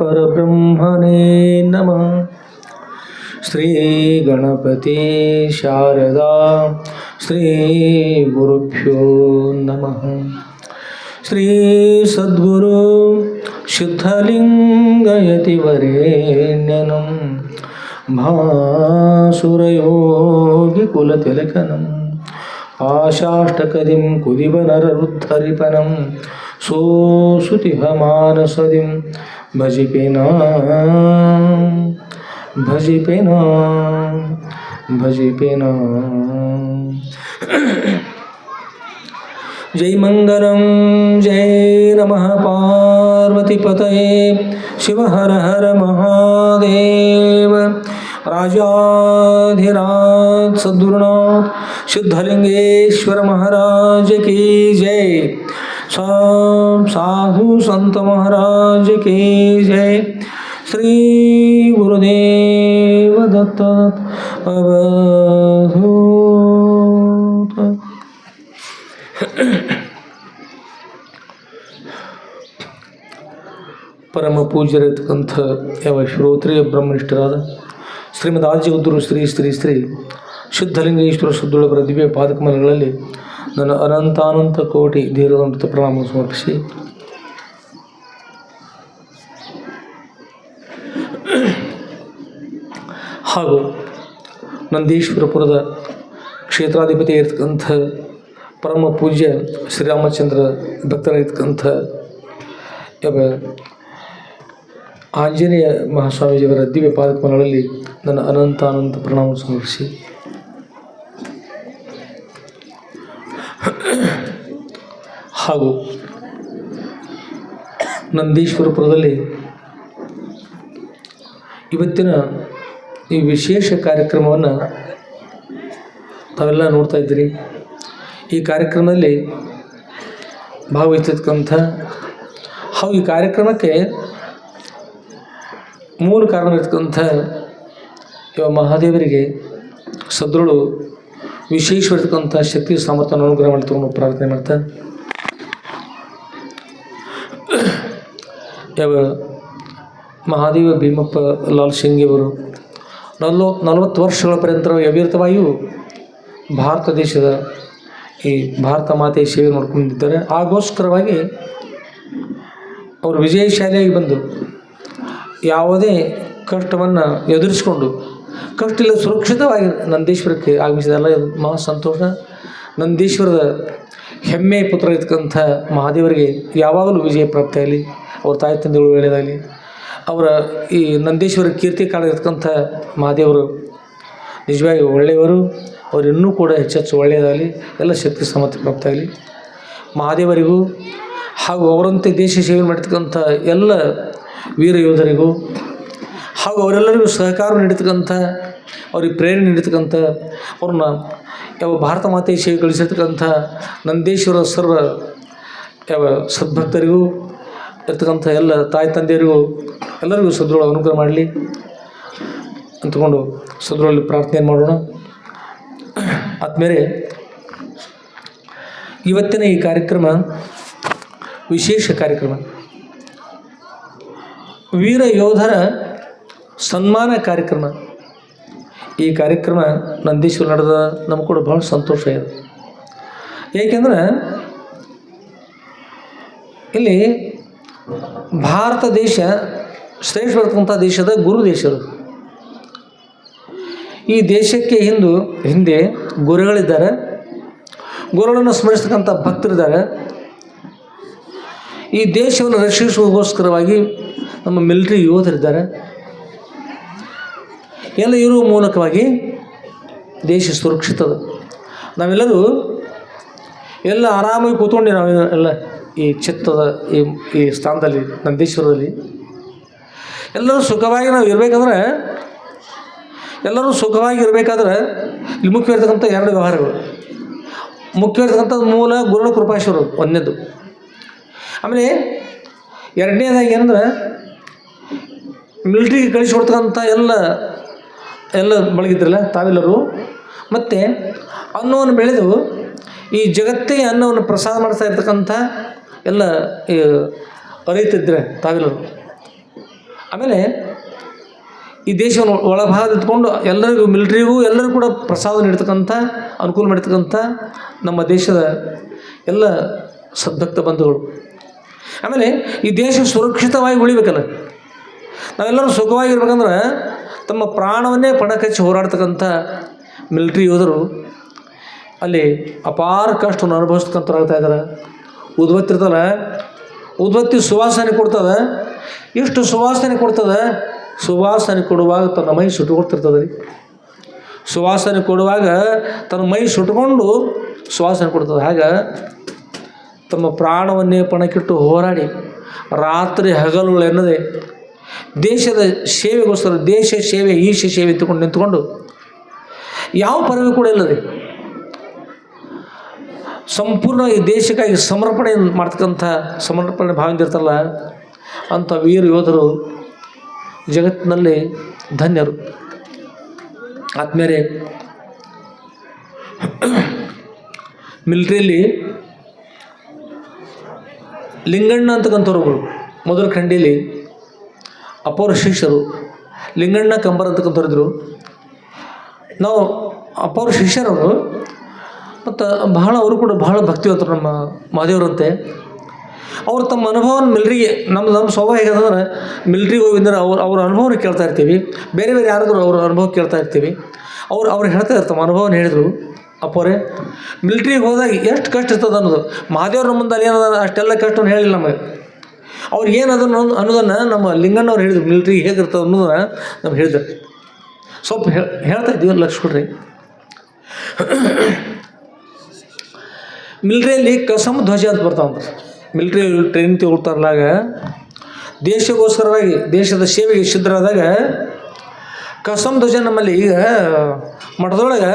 परब्रह्मणे नमः श्रीगणपते शारदा श्रीगुरुभ्यो नमः श्रीसद्गुरु शुद्धलिङ्गयतिवरेण्यनं भासुरयोगिकुलतिलकनम् आशाष्टकदिं कुदिवनररुद्धरिपनं सोऽसुतिहमानसदिं भज पे नाम, भज पे नाम, भज पे नाम। जय मंगलम, जय नमः पार्वती पतये, शिव हर हर महादेव। राजाधिराज सद्गुरुनाथ, सिद्धलिंगेश्वर महाराज की जय। सब साधु संत महाराज की जय श्री गुरुदेव दत्त अवधूत ಪರಮ ಪೂಜ್ಯರಿರ್ತಕ್ಕಂಥ ಯಾವ ಶ್ರೋತ್ರಿಯ ಬ್ರಹ್ಮನಿಷ್ಠರಾದ ಶ್ರೀಮದ್ ಆಜ್ಯಗುದ್ರು ಶ್ರೀ ಶ್ರೀ ಶ್ರೀ ಶುದ್ಧಲಿಂಗೇಶ್ವರ ಶುದ್ಧೊಳಗರ ದಿವ್ಯ ಪಾದಕಮಲಗಳಲ್ಲಿ ನನ್ನ ಅನಂತಾನಂತ ಕೋಟಿ ಧೀರದಂತ ಪ್ರಣಾಮ ಸಮರ್ಪಿಸಿ. ಹಾಗೂ ನಂದೀಶ್ವರಪುರದ ಕ್ಷೇತ್ರಾಧಿಪತಿ ಇರ್ತಕ್ಕಂಥ ಪರಮ ಪೂಜ್ಯ ಶ್ರೀರಾಮಚಂದ್ರ ಭಕ್ತರಾಗಿರ್ತಕ್ಕಂಥ ಆಂಜನೇಯ ಮಹಾಸ್ವಾಮೀಜಿಯವರ ದಿವ್ಯ ಪಾದಕಮಲಗಳಲ್ಲಿ ನನ್ನ ಅನಂತಾನಂತ ಅನಂತ ಪ್ರಣಾಮ ಸಮರ್ಪಿಸಿ. ಹಾಗೂ ನಂದೀಶ್ವರಪುರದಲ್ಲಿ ಇವತ್ತಿನ ಈ ವಿಶೇಷ ಕಾರ್ಯಕ್ರಮವನ್ನು ತಾವೆಲ್ಲ ನೋಡ್ತಾ ಇದ್ದೀರಿ. ಈ ಕಾರ್ಯಕ್ರಮದಲ್ಲಿ ಭಾಗವಹಿಸತಕ್ಕಂಥ ಹಾಗೂ ಈ ಕಾರ್ಯಕ್ರಮಕ್ಕೆ ಮೂಲ ಕಾರಣ ಇರ್ತಕ್ಕಂಥ ಇವ ಮಹಾದೇವರಿಗೆ ಸದೃಢ ವಿಶೇಷವಾಗಿರ್ತಕ್ಕಂಥ ಶಕ್ತಿ ಸಾಮರ್ಥ್ಯ ಅನುಗ್ರಹ ಮಾಡಿ ತಗೊಂಡು ಪ್ರಾರ್ಥನೆ ಮಾಡ್ತಾ ಯಾವ ಮಹಾದೇವ ಭೀಮಪ್ಪ ಲಾಲ್ ಸಿಂಗಿಯವರು ನಲ್ವ ನಲವತ್ತು ವರ್ಷಗಳ ಪರ್ಯಂತ ಅವಿರತವಾಗಿಯೂ ಭಾರತ ದೇಶದ ಈ ಭಾರತ ಮಾತೆಯ ಸೇವೆ ನೋಡ್ಕೊಂಡಿದ್ದಾರೆ. ಆಗೋಸ್ಕರವಾಗಿ ಅವರು ವಿಜಯಶಾಲಿಯಾಗಿ ಬಂದು ಯಾವುದೇ ಕಷ್ಟವನ್ನು ಎದುರಿಸ್ಕೊಂಡು ಕಷ್ಟ ಇಲ್ಲ ಸುರಕ್ಷಿತವಾಗಿ ನಂದೀಶ್ವರಕ್ಕೆ ಆಗಮಿಸಿದಲ್ಲ ಮಹಾ ಸಂತೋಷ ನಂದೀಶ್ವರದ ಹೆಮ್ಮೆ ಪುತ್ರ ಇರ್ತಕ್ಕಂಥ ಮಹಾದೇವರಿಗೆ ಯಾವಾಗಲೂ ವಿಜಯ ಪ್ರಾಪ್ತಿಯಾಗಲಿ. ಅವ್ರ ತಾಯಿ ತಂದೆಗಳು ಒಳ್ಳೆಯದಾಗಲಿ ಅವರ ಈ ನಂದೀಶ್ವರ ಕೀರ್ತಿ ಕಾಡಿರ್ತಕ್ಕಂಥ ಮಹಾದೇವರು ನಿಜವಾಗಿ ಒಳ್ಳೆಯವರು, ಅವರು ಇನ್ನೂ ಕೂಡ ಹೆಚ್ಚೆಚ್ಚು ಒಳ್ಳೆಯದಾಗಲಿ, ಎಲ್ಲ ಶಕ್ತಿ ಸಾಮರ್ಥ್ಯ ಪ್ರಾಪ್ತಾಗಲಿ. ಮಹಾದೇವರಿಗೂ ಹಾಗೂ ಅವರಂತೆ ದೇಶ ಸೇವೆ ಮಾಡಿರ್ತಕ್ಕಂಥ ಎಲ್ಲ ವೀರ ಯೋಧರಿಗೂ ಹಾಗೂ ಅವರೆಲ್ಲರಿಗೂ ಸಹಕಾರ ನೀಡತಕ್ಕಂಥ ಅವ್ರಿಗೆ ಪ್ರೇರಣೆ ನೀಡತಕ್ಕಂಥ ಅವ್ರನ್ನ ಯಾವ ಭಾರತ ಮಾತೆಯ ಸೇವೆ ಕಳಿಸಿರ್ತಕ್ಕಂಥ ನಂದೇಶ್ವರ ಸರ್ವ ಯಾವ ಸದ್ಭಕ್ತರಿಗೂ ಇರ್ತಕ್ಕಂಥ ಎಲ್ಲ ತಾಯಿ ತಂದೆಯರಿಗೂ ಎಲ್ಲರಿಗೂ ಸದೃಢ ಅನುಗ್ರಹ ಮಾಡಲಿ. ಅಂತಕೊಂಡು ಸದೃಢಲ್ಲಿ ಪ್ರಾರ್ಥನೆ ಮಾಡೋಣ. ಆದಮೇಲೆ ಇವತ್ತಿನ ಈ ಕಾರ್ಯಕ್ರಮ, ವಿಶೇಷ ಕಾರ್ಯಕ್ರಮ. ವೀರ ಯೋಧರ ಸನ್ಮಾನ ಕಾರ್ಯಕ್ರಮ. ಈ ಕಾರ್ಯಕ್ರಮ ನಂದೀಶ್ವರ ನಡೆದ, ನಮ್ಗೆ ಕೂಡ ಭಾಳ ಸಂತೋಷ ಇದೆ. ಏಕೆಂದ್ರೆ, ಇಲ್ಲಿ ಭಾರತ ದೇಶ ಶ್ರೇಷ್ಠವಾದಂಥ ದೇಶದ ಗುರು ದೇಶರು ಈ ದೇಶಕ್ಕೆ ಹಿಂದೂ ಹಿಂದೆ ಗುರುಗಳಿದ್ದಾರೆ. ಗುರುಗಳನ್ನು ಸ್ಮರಿಸ್ತಕ್ಕಂಥ ಭಕ್ತರಿದ್ದಾರೆ. ಈ ದೇಶವನ್ನು ರಕ್ಷಿಸುವಗೋಸ್ಕರವಾಗಿ ನಮ್ಮ ಮಿಲಿಟರಿ ಯೋಧರಿದ್ದಾರೆ. ಎಲ್ಲ ಇರುವ ಮೂಲಕವಾಗಿ ದೇಶ ಸುರಕ್ಷಿತದ. ನಾವೆಲ್ಲರೂ ಎಲ್ಲ ಆರಾಮಾಗಿ ಕೂತ್ಕೊಂಡು ನಾವು ಎಲ್ಲ ಈ ಚಿತ್ತದ ಈ ಈ ಸ್ಥಾನದಲ್ಲಿ, ನಂದೀಶ್ವರದಲ್ಲಿ ಎಲ್ಲರೂ ಸುಖವಾಗಿ ನಾವು ಇರಬೇಕಂದ್ರೆ, ಎಲ್ಲರೂ ಸುಖವಾಗಿ ಇರಬೇಕಾದ್ರೆ ಇಲ್ಲಿ ಮುಖ್ಯವಾಗಿರ್ತಕ್ಕಂಥ ಎರಡು ವ್ಯವಹಾರಗಳು. ಮುಖ್ಯವಾಗಿರ್ತಕ್ಕಂಥ ಮೂಲ ಗುರುಳು ಕೃಪಾಶ್ವರು ಒಂದನೇದು. ಆಮೇಲೆ ಎರಡನೇದಾಗಿ ಏನಂದ್ರೆ ಮಿಲ್ಟ್ರಿಗೆ ಕಳಿಸ್ಕೊಡ್ತಕ್ಕಂಥ ಎಲ್ಲ ಎಲ್ಲ ಬಳಗಿದ್ರಲ್ಲ ತಾವೆಲ್ಲರೂ. ಮತ್ತು ಅನ್ನವನ್ನು ಬೆಳೆದು ಈ ಜಗತ್ತಿಗೆ ಅನ್ನವನ್ನು ಪ್ರಸಾದ ಮಾಡಿಸ್ತಾ ಇರ್ತಕ್ಕಂಥ ಎಲ್ಲ ಅರಿಯುತ್ತಿದ್ದರೆ ತಾವೆಲ್ಲರೂ ಆಮೇಲೆ ಈ ದೇಶವನ್ನು ಒಳಭಾಗ ಇಟ್ಕೊಂಡು ಎಲ್ಲರಿಗೂ, ಮಿಲಿಟ್ರಿಗೂ ಎಲ್ಲರಿಗೂ ಕೂಡ ಪ್ರಸಾದ ನೀಡ್ತಕ್ಕಂಥ, ಅನುಕೂಲ ಮಾಡಿರ್ತಕ್ಕಂಥ ನಮ್ಮ ದೇಶದ ಎಲ್ಲ ಸದ್ಭಕ್ತ ಬಂಧುಗಳು. ಆಮೇಲೆ ಈ ದೇಶ ಸುರಕ್ಷಿತವಾಗಿ ಉಳಿಬೇಕಲ್ಲ. ನಾವೆಲ್ಲರೂ ಸುಖವಾಗಿರ್ಬೇಕಂದ್ರೆ ತಮ್ಮ ಪ್ರಾಣವನ್ನೇ ಪಣಕಚ್ಚಿ ಹೋರಾಡ್ತಕ್ಕಂಥ ಮಿಲಿಟ್ರಿ ಯೋಧರು ಅಲ್ಲಿ ಅಪಾರ ಕಷ್ಟವನ್ನು ಅನುಭವಿಸ್ತಕ್ಕಂಥವ್ರಾಗ್ತಾ ಇದ್ದಾರೆ. ಉದ್ಬತ್ತಿ ಇರ್ತಲ್ಲ ಉದ್ಬತ್ತಿ ಸುವಾಸನೆ ಕೊಡ್ತದೆ? ಎಷ್ಟು ಸುವಾಸನೆ ಕೊಡ್ತದೆ? ಸುವಾಸನೆ ಕೊಡುವಾಗ ತನ್ನ ಮೈ ಸುಟ್ಟುಕೊಡ್ತಿರ್ತದೆ ರೀ ಸುವಾಸನೆ ಕೊಡುವಾಗ ತನ್ನ ಮೈ ಸುಟ್ಕೊಂಡು ಸುವಾಸನೆ ಕೊಡ್ತದೆ. ಹಾಗೆ ತಮ್ಮ ಪ್ರಾಣವನ್ನೇ ಪಣಕ್ಕಿಟ್ಟು ಹೋರಾಡಿ ರಾತ್ರಿ ಹಗಲುಗಳು ಎನ್ನದೆ ದೇಶದ ಸೇವೆಗೋಸ್ಕರ ದೇಶ ಸೇವೆ, ಈಶ ಸೇವೆ ಇತ್ತುಕೊಂಡು ನಿಂತ್ಕೊಂಡು ಯಾವ ಪರವಿ ಕೂಡ ಇಲ್ಲದೆ ಸಂಪೂರ್ಣ ಈ ದೇಶಕ್ಕಾಗಿ ಸಮರ್ಪಣೆ ಮಾಡ್ತಕ್ಕಂಥ ಸಮರ್ಪಣೆ ಭಾವನೆ ಇರ್ತಲ್ಲ ಅಂಥ ವೀರ ಯೋಧರು ಜಗತ್ತಿನಲ್ಲಿ ಧನ್ಯರು. ಆದ್ಮೇಲೆ ಮಿಲ್ಟ್ರಿಯಲ್ಲಿ ಲಿಂಗಣ್ಣ ಅಂತಕ್ಕಂಥವ್ರುಗಳು ಮೊದಲ ಖಂಡಿಲಿ ಅಪೌರ ಶಿಷ್ಯರು, ಲಿಂಗಣ್ಣ ಕಂಬರ್ ಅಂತಕ್ಕಂಥವ್ರಿದ್ರು. ನಾವು ಅಪೌರ ಶಿಷ್ಯರವರು ಮತ್ತು ಬಹಳ ಅವರು ಕೂಡ ಬಹಳ ಭಕ್ತಿವಂತರು ನಮ್ಮ ಮಹಾದೇವರಂತೆ. ಅವರು ತಮ್ಮ ಅನುಭವನ ಮಿಲ್ರಿಗೆ ನಮ್ಮ ನಮ್ಮ ಸ್ವಭಾವ ಹೇಗಂದ್ರೆ ಮಿಲ್ಟ್ರಿಗೆ ಹೋಗಿದ್ರೆ ಅವ್ರ ಅವ್ರ ಅನುಭವನ ಕೇಳ್ತಾ ಇರ್ತೀವಿ. ಬೇರೆ ಬೇರೆ ಯಾರಾದರೂ ಅವ್ರ ಅನುಭವ ಕೇಳ್ತಾ ಇರ್ತೀವಿ. ಅವ್ರು ಅವ್ರು ಹೇಳ್ತಾ ಇರ್ತಾರೆ, ತಮ್ಮ ಅನುಭವನ ಹೇಳಿದರು. ಅಪ್ಪೋರೆ, ಮಿಲ್ಟ್ರಿಗೆ ಹೋದಾಗ ಎಷ್ಟು ಕಷ್ಟ ಇರ್ತದೆ ಅನ್ನೋದು. ಮಹಾದೇವ್ರ ಮುಂದೆ ಅಲ್ಲಿ ಏನದ, ಅಷ್ಟೆಲ್ಲ ಕಷ್ಟವನ್ನು ಹೇಳಿಲ್ಲ ನಮಗೆ. ಅವ್ರು ಏನು ಅದನ್ನು ಅನ್ನೋದನ್ನು ನಮ್ಮ ಲಿಂಗಣ್ಣವ್ರು ಹೇಳಿದ್ರು, ಮಿಲ್ಟ್ರಿಗೆ ಹೇಗಿರ್ತದೆ ಅನ್ನೋದನ್ನು ನಮ್ಗೆ ಹೇಳಿದ್ರು. ಸ್ವಲ್ಪ ಹೇಳ್ ಹೇಳ್ತಾ ಇದ್ದೀವಿ ಲಕ್ಷ ಕೊಡ್ರಿ. ಮಿಲ್ಟ್ರಿಯಲ್ಲಿ ಕಸಮ್ ಧ್ವಜ ಅಂತ ಬರ್ತಾವಂತ. ಮಿಲ್ಟ್ರಿ ಟ್ರೈನ್ ತಗೊಳ್ತಾರಲಾಗ ದೇಶಕ್ಕೋಸ್ಕರವಾಗಿ, ದೇಶದ ಸೇವೆಗೆ ಸಿದ್ಧರಾದಾಗ ಕಸಮ್ ಧ್ವಜ ನಮ್ಮಲ್ಲಿ ಈಗ ಮಠದೊಳಗೆ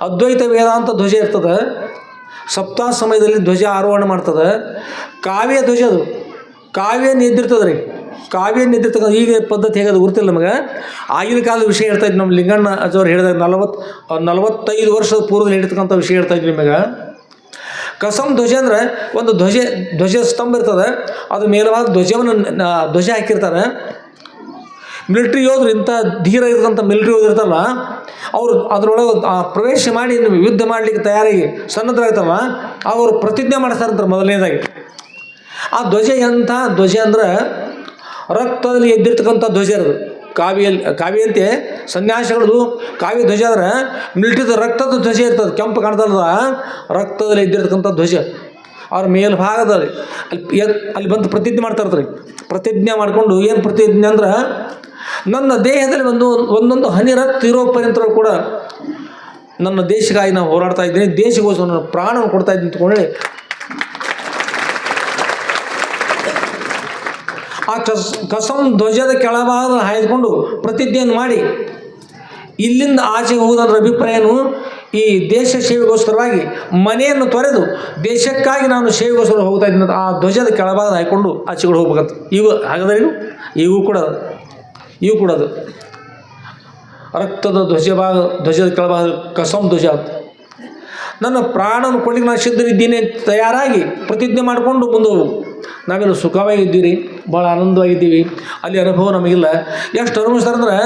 ಅದ್ವೈತ ವೇದಾಂತ ಧ್ವಜ ಇರ್ತದೆ. ಸಪ್ತಾಹ ಸಮಯದಲ್ಲಿ ಧ್ವಜ ಆರೋಹಣ ಮಾಡ್ತದೆ. ಕಾವ್ಯ ಧ್ವಜ ಅದು. ಕಾವ್ಯ ನಿದ್ದಿರ್ತದೆ ರೀ. ಕಾವ್ಯ ನಿದ್ದಿರ್ತಕ್ಕಂಥ ಈಗ ಪದ್ಧತಿ ಹೇಗದು ಗೊತ್ತಿಲ್ಲ ನಮಗೆ. ಆಗಿನ ಕಾಲದ ವಿಷಯ ಹೇಳ್ತಾ ಇದ್ವಿ ನಮ್ಮ ಲಿಂಗಣ್ಣ ಅಜವ್ರು ಹೇಳಿದಾಗ ನಲವತ್ತು ನಲವತ್ತೈದು ವರ್ಷದ ಪೂರ್ವದಲ್ಲಿ ಹೇಳಿರ್ತಕ್ಕಂಥ ವಿಷಯ ಹೇಳ್ತಾ ಇದ್ವಿ ನಿಮಗೆ. ಕಸಮ್ ಧ್ವಜ ಅಂದ್ರೆ ಒಂದು ಧ್ವಜ ಧ್ವಜ ಸ್ತಂಭ ಇರ್ತದೆ. ಅದು ಮೇಲವಾದ ಧ್ವಜವನ್ನು ಧ್ವಜ ಹಾಕಿರ್ತಾರೆ. ಮಿಲಿಟ್ರಿ ಯೋಧರು ಇಂಥ ಧೀರ ಇರ್ತಕ್ಕಂಥ ಮಿಲಿಟ್ರಿ ಯೋಧರು ಇರ್ತಾರಲ್ಲ ಅವರು ಅದರೊಳಗೆ ಪ್ರವೇಶ ಮಾಡಿ ಯುದ್ಧ ಮಾಡಲಿಕ್ಕೆ ತಯಾರಾಗಿ ಸನ್ನದ್ಧರಾಗ್ತಲ್ಲ ಅವರು ಪ್ರತಿಜ್ಞೆ ಮಾಡಿಸ್ತಾರಂತಾರೆ ಮೊದಲನೇದಾಗಿ. ಆ ಧ್ವಜ ಎಂಥ? ಧ್ವಜ ಅಂದ್ರೆ ರಕ್ತದಲ್ಲಿ ಎದ್ದಿರ್ತಕ್ಕಂಥ ಧ್ವಜ ಇರೋದು. ಕಾವಿಯಲ್ಲಿ ಕಾವಿಯಂತೆ ಸನ್ಯಾಸಿಗಳದು ಕಾವಿ ಧ್ವಜ ಅಂದ್ರೆ ಮಿಲ್ಟಿದ ರಕ್ತದ ಧ್ವಜ ಇರ್ತದೆ, ಕೆಂಪು ಕಾಣ್ತದ ರಕ್ತದಲ್ಲಿ ಇದ್ದಿರ್ತಕ್ಕಂಥ ಧ್ವಜ. ಅವ್ರ ಮೇಲ್ಭಾಗದಲ್ಲಿ ಅಲ್ಲಿ ಅಲ್ಲಿ ಬಂದು ಪ್ರತಿಜ್ಞೆ ಮಾಡ್ತಾ ಇರ್ತಾರೆ. ಪ್ರತಿಜ್ಞೆ ಮಾಡಿಕೊಂಡು ಏನು ಪ್ರತಿಜ್ಞೆ ಅಂದ್ರೆ, ನನ್ನ ದೇಹದಲ್ಲಿ ಒಂದು, ಒಂದೊಂದು ಹನಿ ರಕ್ತ ಇರೋ ಪರ್ಯಂತರ ಕೂಡ ನನ್ನ ದೇಶಕ್ಕಾಗಿ ನಾವು ಹೋರಾಡ್ತಾ ಇದ್ದೀನಿ, ದೇಶಕ್ಕೋಸ್ಕರ ನಾನು ಪ್ರಾಣವನ್ನು ಕೊಡ್ತಾ ಇದ್ದೀನಿ ಅಂದ್ಕೊಂಡ್ರೆ ಆ ಕಸ, ಕಸಂ ಧ್ವಜದ ಕೆಳಭಾಗ ಹಾಯ್ದುಕೊಂಡು ಪ್ರತಿಜ್ಞೆಯನ್ನು ಮಾಡಿ. ಇಲ್ಲಿಂದ ಆಚೆಗೆ ಹೋಗುವುದರ ಅಭಿಪ್ರಾಯನು ಈ ದೇಶ ಸೇವೆಗೋಸ್ಕರವಾಗಿ ಮನೆಯನ್ನು ತೊರೆದು ದೇಶಕ್ಕಾಗಿ ನಾನು ಸೇವೆಗೋಸ್ಕರ ಹೋಗ್ತಾ ಇದ್ದೀನಿ ಆ ಧ್ವಜದ ಕೆಳಭಾಗ ಹಾಯ್ಕೊಂಡು ಆಚೆಗಳು ಹೋಗ್ಬೇಕಂತ. ಇವು ಹಾಗಾದ್ರೆ ಇವು ಕೂಡ ಇವು ಕೂಡ ಅದು. ರಕ್ತದ ಧ್ವಜ ಭಾಗ, ಧ್ವಜದ ಕೆಳಭಾಗ, ಕಸಂ ಧ್ವಜ ನನ್ನ ಪ್ರಾಣವನ್ನು ಕೊಡಲಿಕ್ಕೆ ನಾನು ಸಿದ್ಧರಿದ್ದೀನಿ ತಯಾರಾಗಿ ಪ್ರತಿಜ್ಞೆ ಮಾಡಿಕೊಂಡು ಮುಂದೆ ಹೋಗು. ನಾವೆಲ್ಲ ಸುಖವಾಗಿದ್ದೀರಿ ಭಾಳ ಆನಂದವಾಗಿದ್ದೀವಿ. ಅಲ್ಲಿ ಅನುಭವ ನಮಗಿಲ್ಲ. ಎಷ್ಟು ಅನುಭವಿಸ್ತಾರೆ ಅಂದ್ರೆ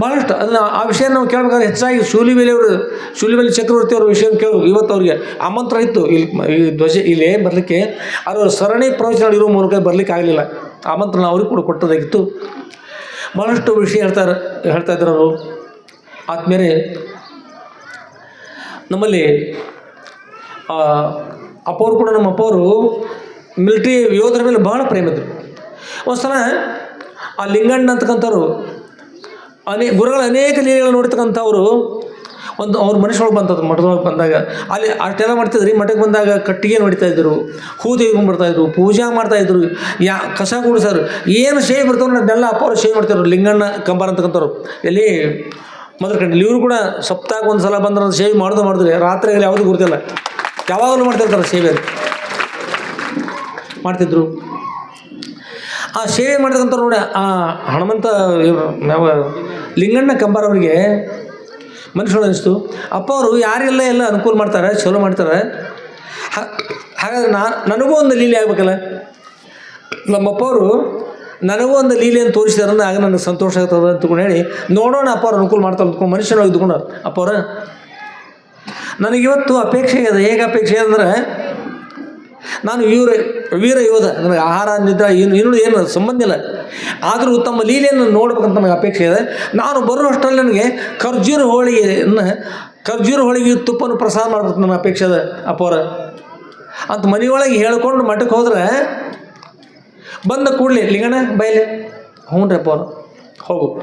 ಭಾಳಷ್ಟು ಅದನ್ನ ಆ ವಿಷಯ ನಾವು ಕೇಳಬೇಕಾದ್ರೆ ಹೆಚ್ಚಾಗಿ ಸೂಲಿಬೆಲೆಯವರು ಸೂಲಿಬೆಲೆ ಚಕ್ರವರ್ತಿ ಅವ್ರ ವಿಷಯ ಕೇಳಬೇಕು ಇವತ್ತು ಅವ್ರಿಗೆ ಆಮಂತ್ರ ಇತ್ತು. ಇಲ್ಲಿ ಧ್ವಜ, ಇಲ್ಲಿ ಬರಲಿಕ್ಕೆ? ಅವರು ಸರಣಿ ಪ್ರವಚನ ಇರೋ ಮೂಲಕ ಬರಲಿಕ್ಕೆ ಆಗಲಿಲ್ಲ. ಆಮಂತ್ರಣ ಅವ್ರಿಗೆ ಕೂಡ ಕೊಟ್ಟದಾಗಿತ್ತು. ಭಾಳಷ್ಟು ವಿಷಯ ಹೇಳ್ತಾರೆ ಹೇಳ್ತಾ ಇದ್ರು ಅವರು. ಆದ್ಮೇಲೆ ನಮ್ಮಲ್ಲಿ ಅಪ್ಪವ್ರು ಕೂಡ ನಮ್ಮ ಅಪ್ಪವರು ಮಿಲಿಟ್ರಿ ಯೋಧರ ಮೇಲೆ ಬಹಳ ಪ್ರೇಮ ಇದ್ರು. ಒಂದ್ಸಲ ಆ ಲಿಂಗಣ್ಣ ಅಂತಕ್ಕಂಥವ್ರು, ಅನೇ ಗುರುಗಳ ಅನೇಕ ಲೀಲೆಗಳು ನೋಡ್ತಕ್ಕಂಥವ್ರು ಒಂದು ಅವ್ರ ಮನುಷ್ಯೊಳಗೆ ಬಂತದ್ದು ಮಠದೊಳಗೆ ಬಂದಾಗ. ಅಲ್ಲಿ ಅಷ್ಟೆಲ್ಲ ಮಾಡ್ತಿದ್ರಿ ಮಠಕ್ಕೆ ಬಂದಾಗ ಕಟ್ಟಿಗೆ ನೋಡ್ತಾ ಇದ್ರು ಹೂ ತೆಗೆದುಕೊಂಡ್ಬರ್ತಾಯಿದ್ರು ಪೂಜೆ ಮಾಡ್ತಾಯಿದ್ರು ಯಾ ಕಸ ಸರ್ ಏನು ಶೇವ್ ಬರ್ತಾವೆ ಅದನ್ನೆಲ್ಲ ಅಪ್ಪ ಅವ್ರು ಶೇವ್ ಮಾಡ್ತಿದ್ರು ಲಿಂಗಣ್ಣ, ಕಂಬಾರ ಅಂತಕ್ಕಂಥವ್ರು. ಎಲ್ಲಿ ಮೊದಲು ಕಂಡಿಲ್ಲ ಇವರು ಕೂಡ ಸಪ್ತಾಗ ಒಂದು ಸಲ ಬಂದ್ರೆ ಸೇವೆ ಮಾಡೋದು ಮಾಡಿದ್ರೆ, ರಾತ್ರಿಯಲ್ಲಿ ಯಾವುದು ಗುರುತಿಲ್ಲ. ಯಾವಾಗಲೂ ಮಾಡ್ತಿರ್ತಾರೆ ಸೇವೆ ಮಾಡ್ತಿದ್ರು. ಆ ಸೇವೆ ಮಾಡ್ತಕ್ಕಂಥ ನೋಡಿ, ಆ ಹನುಮಂತ ಲಿಂಗಣ್ಣ ಕಂಬಾರ ಅವರಿಗೆ ಮನುಷ್ಯರು ಅನಿಸ್ತು ಅಪ್ಪ ಅವರು ಯಾರೆಲ್ಲ ಎಲ್ಲ ಅನುಕೂಲ ಮಾಡ್ತಾರೆ, ಚಲೋ ಮಾಡ್ತಾರೆ? ಹಾಗಾದ್ರೆ ನಾ, ನನಗೂ ಒಂದು ಲೀಲೆ ಆಗ್ಬೇಕಲ್ಲ? ನಮ್ಮಪ್ಪ ಅವರು, ನನಗೂ ಒಂದು ಲೀಲೆಯನ್ನು ತೋರಿಸಿದಾರಂದ್ರೆ ಆಗ ನನಗೆ ಸಂತೋಷ ಆಗ್ತದೆ ಅಂತಕೊಂಡು ಹೇಳಿ, ನೋಡೋಣ ಅಪ್ಪ ಅವ್ರು ಅನುಕೂಲ ಮಾಡ್ತಾರೆ ಅಂದ್ಕೊಂಡು ಮನುಷ್ಯನಾಗಿ ಇದ್ಕೊಂಡು ಅಪ್ಪ ಅವ್ರ, ನನಗಿವತ್ತು ಅಪೇಕ್ಷೆ ಇದೆ ಹೇಗೆ ಅಪೇಕ್ಷೆ ಅಂದ್ರೆ ನಾನು ವೀರ ವೀರ ಯೋಧ ನನಗೆ ಆಹಾರ, ನಿದ್ರೆ, ಏನು, ಇನ್ನೂ ಏನು ಸಂಬಂಧ ಇಲ್ಲ. ಆದರೂ ತಮ್ಮ ಲೀಲೆಯನ್ನು ನೋಡ್ಬೇಕಂತ ನನಗೆ ಅಪೇಕ್ಷೆ ಇದೆ. ನಾನು ಬರುವಷ್ಟರಲ್ಲಿ ನನಗೆ ಖರ್ಜೂರ ಹೋಳಿಗೆಯನ್ನು, ಖರ್ಜೂರ ಹೋಳಿಗೆ ತುಪ್ಪನ್ನು ಪ್ರಸಾದ ಮಾಡ್ಬೇಕು ನನ್ನ ಅಪೇಕ್ಷೆ ಇದೆ ಅಪ್ಪವ್ರ ಅಂತ ಮನೆಯೊಳಗೆ ಹೇಳ್ಕೊಂಡು ಮಠಕ್ಕೆ ಹೋದ್ರೆ ಬಂದ ಕೂಡಲಿ, ಲಿಂಗಣ್ಣ ಬಯಲೆ ಹ್ಞೂ ರೀ ಅಪ್ಪವ್ರ ಹೋಗು.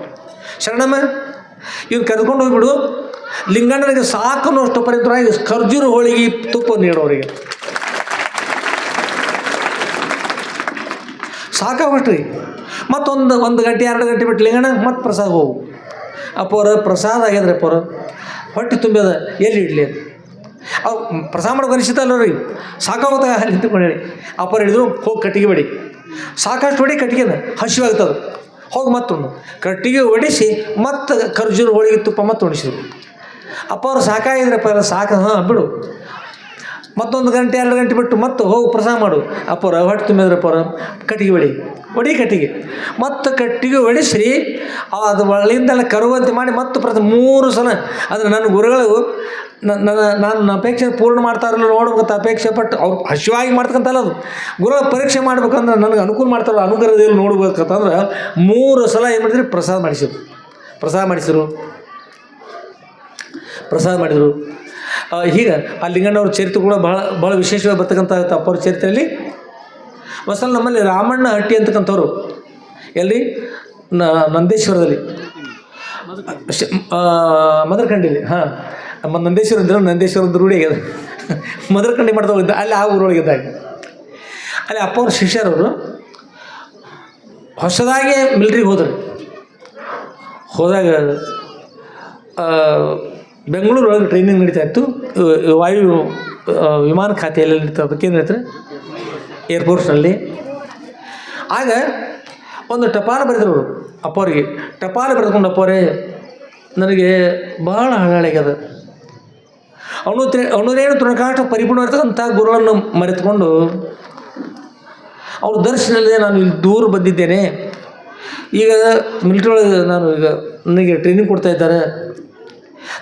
ಶರಣಮ್ಮ ಇವ್ರು ಕರ್ಕೊಂಡು ಹೋಗ್ಬಿಡು. ಲಿಂಗಣ್ಣನಿಗೆ ಸಾಕನ್ನೋಷ್ಟು ಪರಿತರ ಖರ್ಜೂರ ಹೋಳಿಗೆ, ತುಪ್ಪ ನೀಡೋರಿಗೆ. ಸಾಕಾಗ್ಬಿಟ್ರಿ. ಮತ್ತೊಂದು, ಒಂದು ಗಂಟೆ, ಎರಡು ಗಂಟೆ ಬಿಟ್ಟು ಲಿಂಗಣ ಮತ್ತು ಪ್ರಸಾದ ಹೋಗು. ಅಪ್ಪವ್ರ ಪ್ರಸಾದ ಆಗ್ಯದ್ರಿ ಅಪ್ಪವ್ರ ಹೊಟ್ಟೆ ತುಂಬಿದ ಎಲ್ಲಿ ಇಡ್ಲಿ ಅವು ಪ್ರಸಾದ ಮಾಡೋಕೆ ಅನಿಸುತ್ತಲ್ಲ ರೀ? ಸಾಕಾಗೋದಾಗ ಅಲ್ಲಿ ನಿಂತ್ಕೊಂಡು ಅಪ್ಪರು ಹಿಡಿದ್ರು ಹೋಗಿ ಕಟ್ಟಿಗೆ ಬಡಿ ಸಾಕಷ್ಟು ಹೊಡಿ ಕಟ್ಟಿಗೆನ ಹಸಿವಾಗ್ತದೆ. ಹೋಗಿ ಮತ್ತೊಂದು. ಕಟ್ಟಿಗೆ ಹೊಡಿಸಿ ಮತ್ತು ಖರ್ಜೂರ ಹೋಳಿಗೆ ತುಪ್ಪ ಮತ್ತು ಉಣಿಸಿದ್ರು ಅಪ್ಪ ಅವ್ರು ಸಾಕಾಗಿದ್ರಪ್ಪ ಎಲ್ಲ ಸಾಕು, ಹಾಂ, ಬಿಡು. ಮತ್ತೊಂದು ಗಂಟೆ, ಎರಡು ಗಂಟೆ ಬಿಟ್ಟು ಮತ್ತೆ ಹೋಗಿ, ಪ್ರಸಾದ ಮಾಡು. ಅಪ್ಪರ, ಹೊಟ್ಟೆ ತುಂಬಿದ್ರು ಪರ ಕಟ್ಟಿಗೆ ಹೊಡಿ. ಹೊಡಿ ಕಟ್ಟಿಗೆ. ಮತ್ತು ಕಟ್ಟಿಗೆ ಹೊಡಿಸಿ ಅದು ಒಳ್ಳಿಂದೆಲ್ಲ ಕರುವಂತೆ ಮಾಡಿ ಮತ್ತು ಪ್ರತಿ ಮೂರು ಸಲ. ಅಂದರೆ ನನ್ನ ಗುರುಗಳು ನನ್ನ ನನ್ನ ಅಪೇಕ್ಷೆ ಪೂರ್ಣ ಮಾಡ್ತಾರಲ್ಲ ನೋಡ್ಬೇಕಂತ ಅಪೇಕ್ಷೆ ಪಟ್ಟು ಅವ್ರು ಹಸಿವಾಗಿ ಮಾಡ್ತಕ್ಕಂತಲ್ಲ ಅದು. ಗುರುಗಳ ಪರೀಕ್ಷೆ ಮಾಡ್ಬೇಕಂದ್ರೆ ನನಗೆ ಅನುಕೂಲ ಮಾಡ್ತಾರಲ್ಲ ಅನುಗ್ರಹದಲ್ಲಿ ನೋಡ್ಬೇಕಂತಂದ್ರೆ ಮೂರು ಸಲ ಏನು ಮಾಡಿದ್ರಿ? ಪ್ರಸಾದ ಮಾಡಿಸಿದ್ರು. ಪ್ರಸಾದ ಮಾಡಿಸಿದ್ರು. ಪ್ರಸಾದ ಮಾಡಿದರು. ಹೀಗೆ ಆ ಲಿಂಗಣ್ಣವ್ರ ಚರಿತ್ರೆ ಕೂಡ ಬಹಳ ಬಹಳ ವಿಶೇಷವಾಗಿ ಬರ್ತಕ್ಕಂಥ ಅಪ್ಪವ್ರ ಚರಿತ್ರೆಯಲ್ಲಿ. ಮಸಲ್ ನಮ್ಮಲ್ಲಿ ರಾಮಣ್ಣ ಹಟ್ಟಿ ಅಂತಕ್ಕಂಥವ್ರು. ಎಲ್ಲಿ? ನಂದೇಶ್ವರದಲ್ಲಿ. ಮದರ್ಕಂಡಿಲಿ, ಹಾಂ. ನಮ್ಮ ನಂದೇಶ್ವರ ಅಂದ್ರೆ ನಂದೇಶ್ವರ ಅಂತ ರೂಢಿ ಆಗ್ಯದ ಮದರ್ಕಂಡಿ ಮಾಡ್ತಾ ಹೋಗಿದ್ದ, ಅಲ್ಲಿ ಆ ಊರೊಳಗೆ ಇದ್ದಾಗ ಅಲ್ಲಿ ಅಪ್ಪವ್ರ ಶಿಷ್ಯರವರು ಹೊಸದಾಗಿ ಮಿಲ್ಟ್ರಿಗೆ ಹೋದರು. ಹೋದಾಗ ಆ, ಬೆಂಗಳೂರೊಳಗೆ ಟ್ರೈನಿಂಗ್ ನಡೀತಾ ಇತ್ತು. ವಾಯು ವಿಮಾನ ಖಾತೆಯಲ್ಲಿ ನಡೀತಾ ಅದಕ್ಕೇನು ಹೇಳ್ತಾರೆ ಏರ್ಫೋರ್ಸ್ನಲ್ಲಿ ಆಗ ಒಂದು ಟಪಾಲು ಬರೆದ್ರು ಅಪ್ಪವ್ರಿಗೆ. ಟಪಾಲು ಬರೆದುಕೊಂಡು ಅಪ್ಪವರೇ ನನಗೆ ಬಹಳ ಹಳಾಗ್ಯದ ಅವನು ತೃಣಕಾಷ್ಟ ಪರಿಪೂರ್ಣ ಇರ್ತಕ್ಕಂಥ ಗುರುಗಳನ್ನು ಮರೆತುಕೊಂಡು ಅವ್ರ ದರ್ಶನಲ್ಲದೆ ನಾನು ಇಲ್ಲಿ ದೂರ ಬಂದಿದ್ದೇನೆ. ಈಗ ಮಿಲಿಟ್ರಿ ಒಳಗೆ ನಾನು ಈಗ ನನಗೆ ಟ್ರೈನಿಂಗ್ ಕೊಡ್ತಾ ಇದ್ದಾರೆ.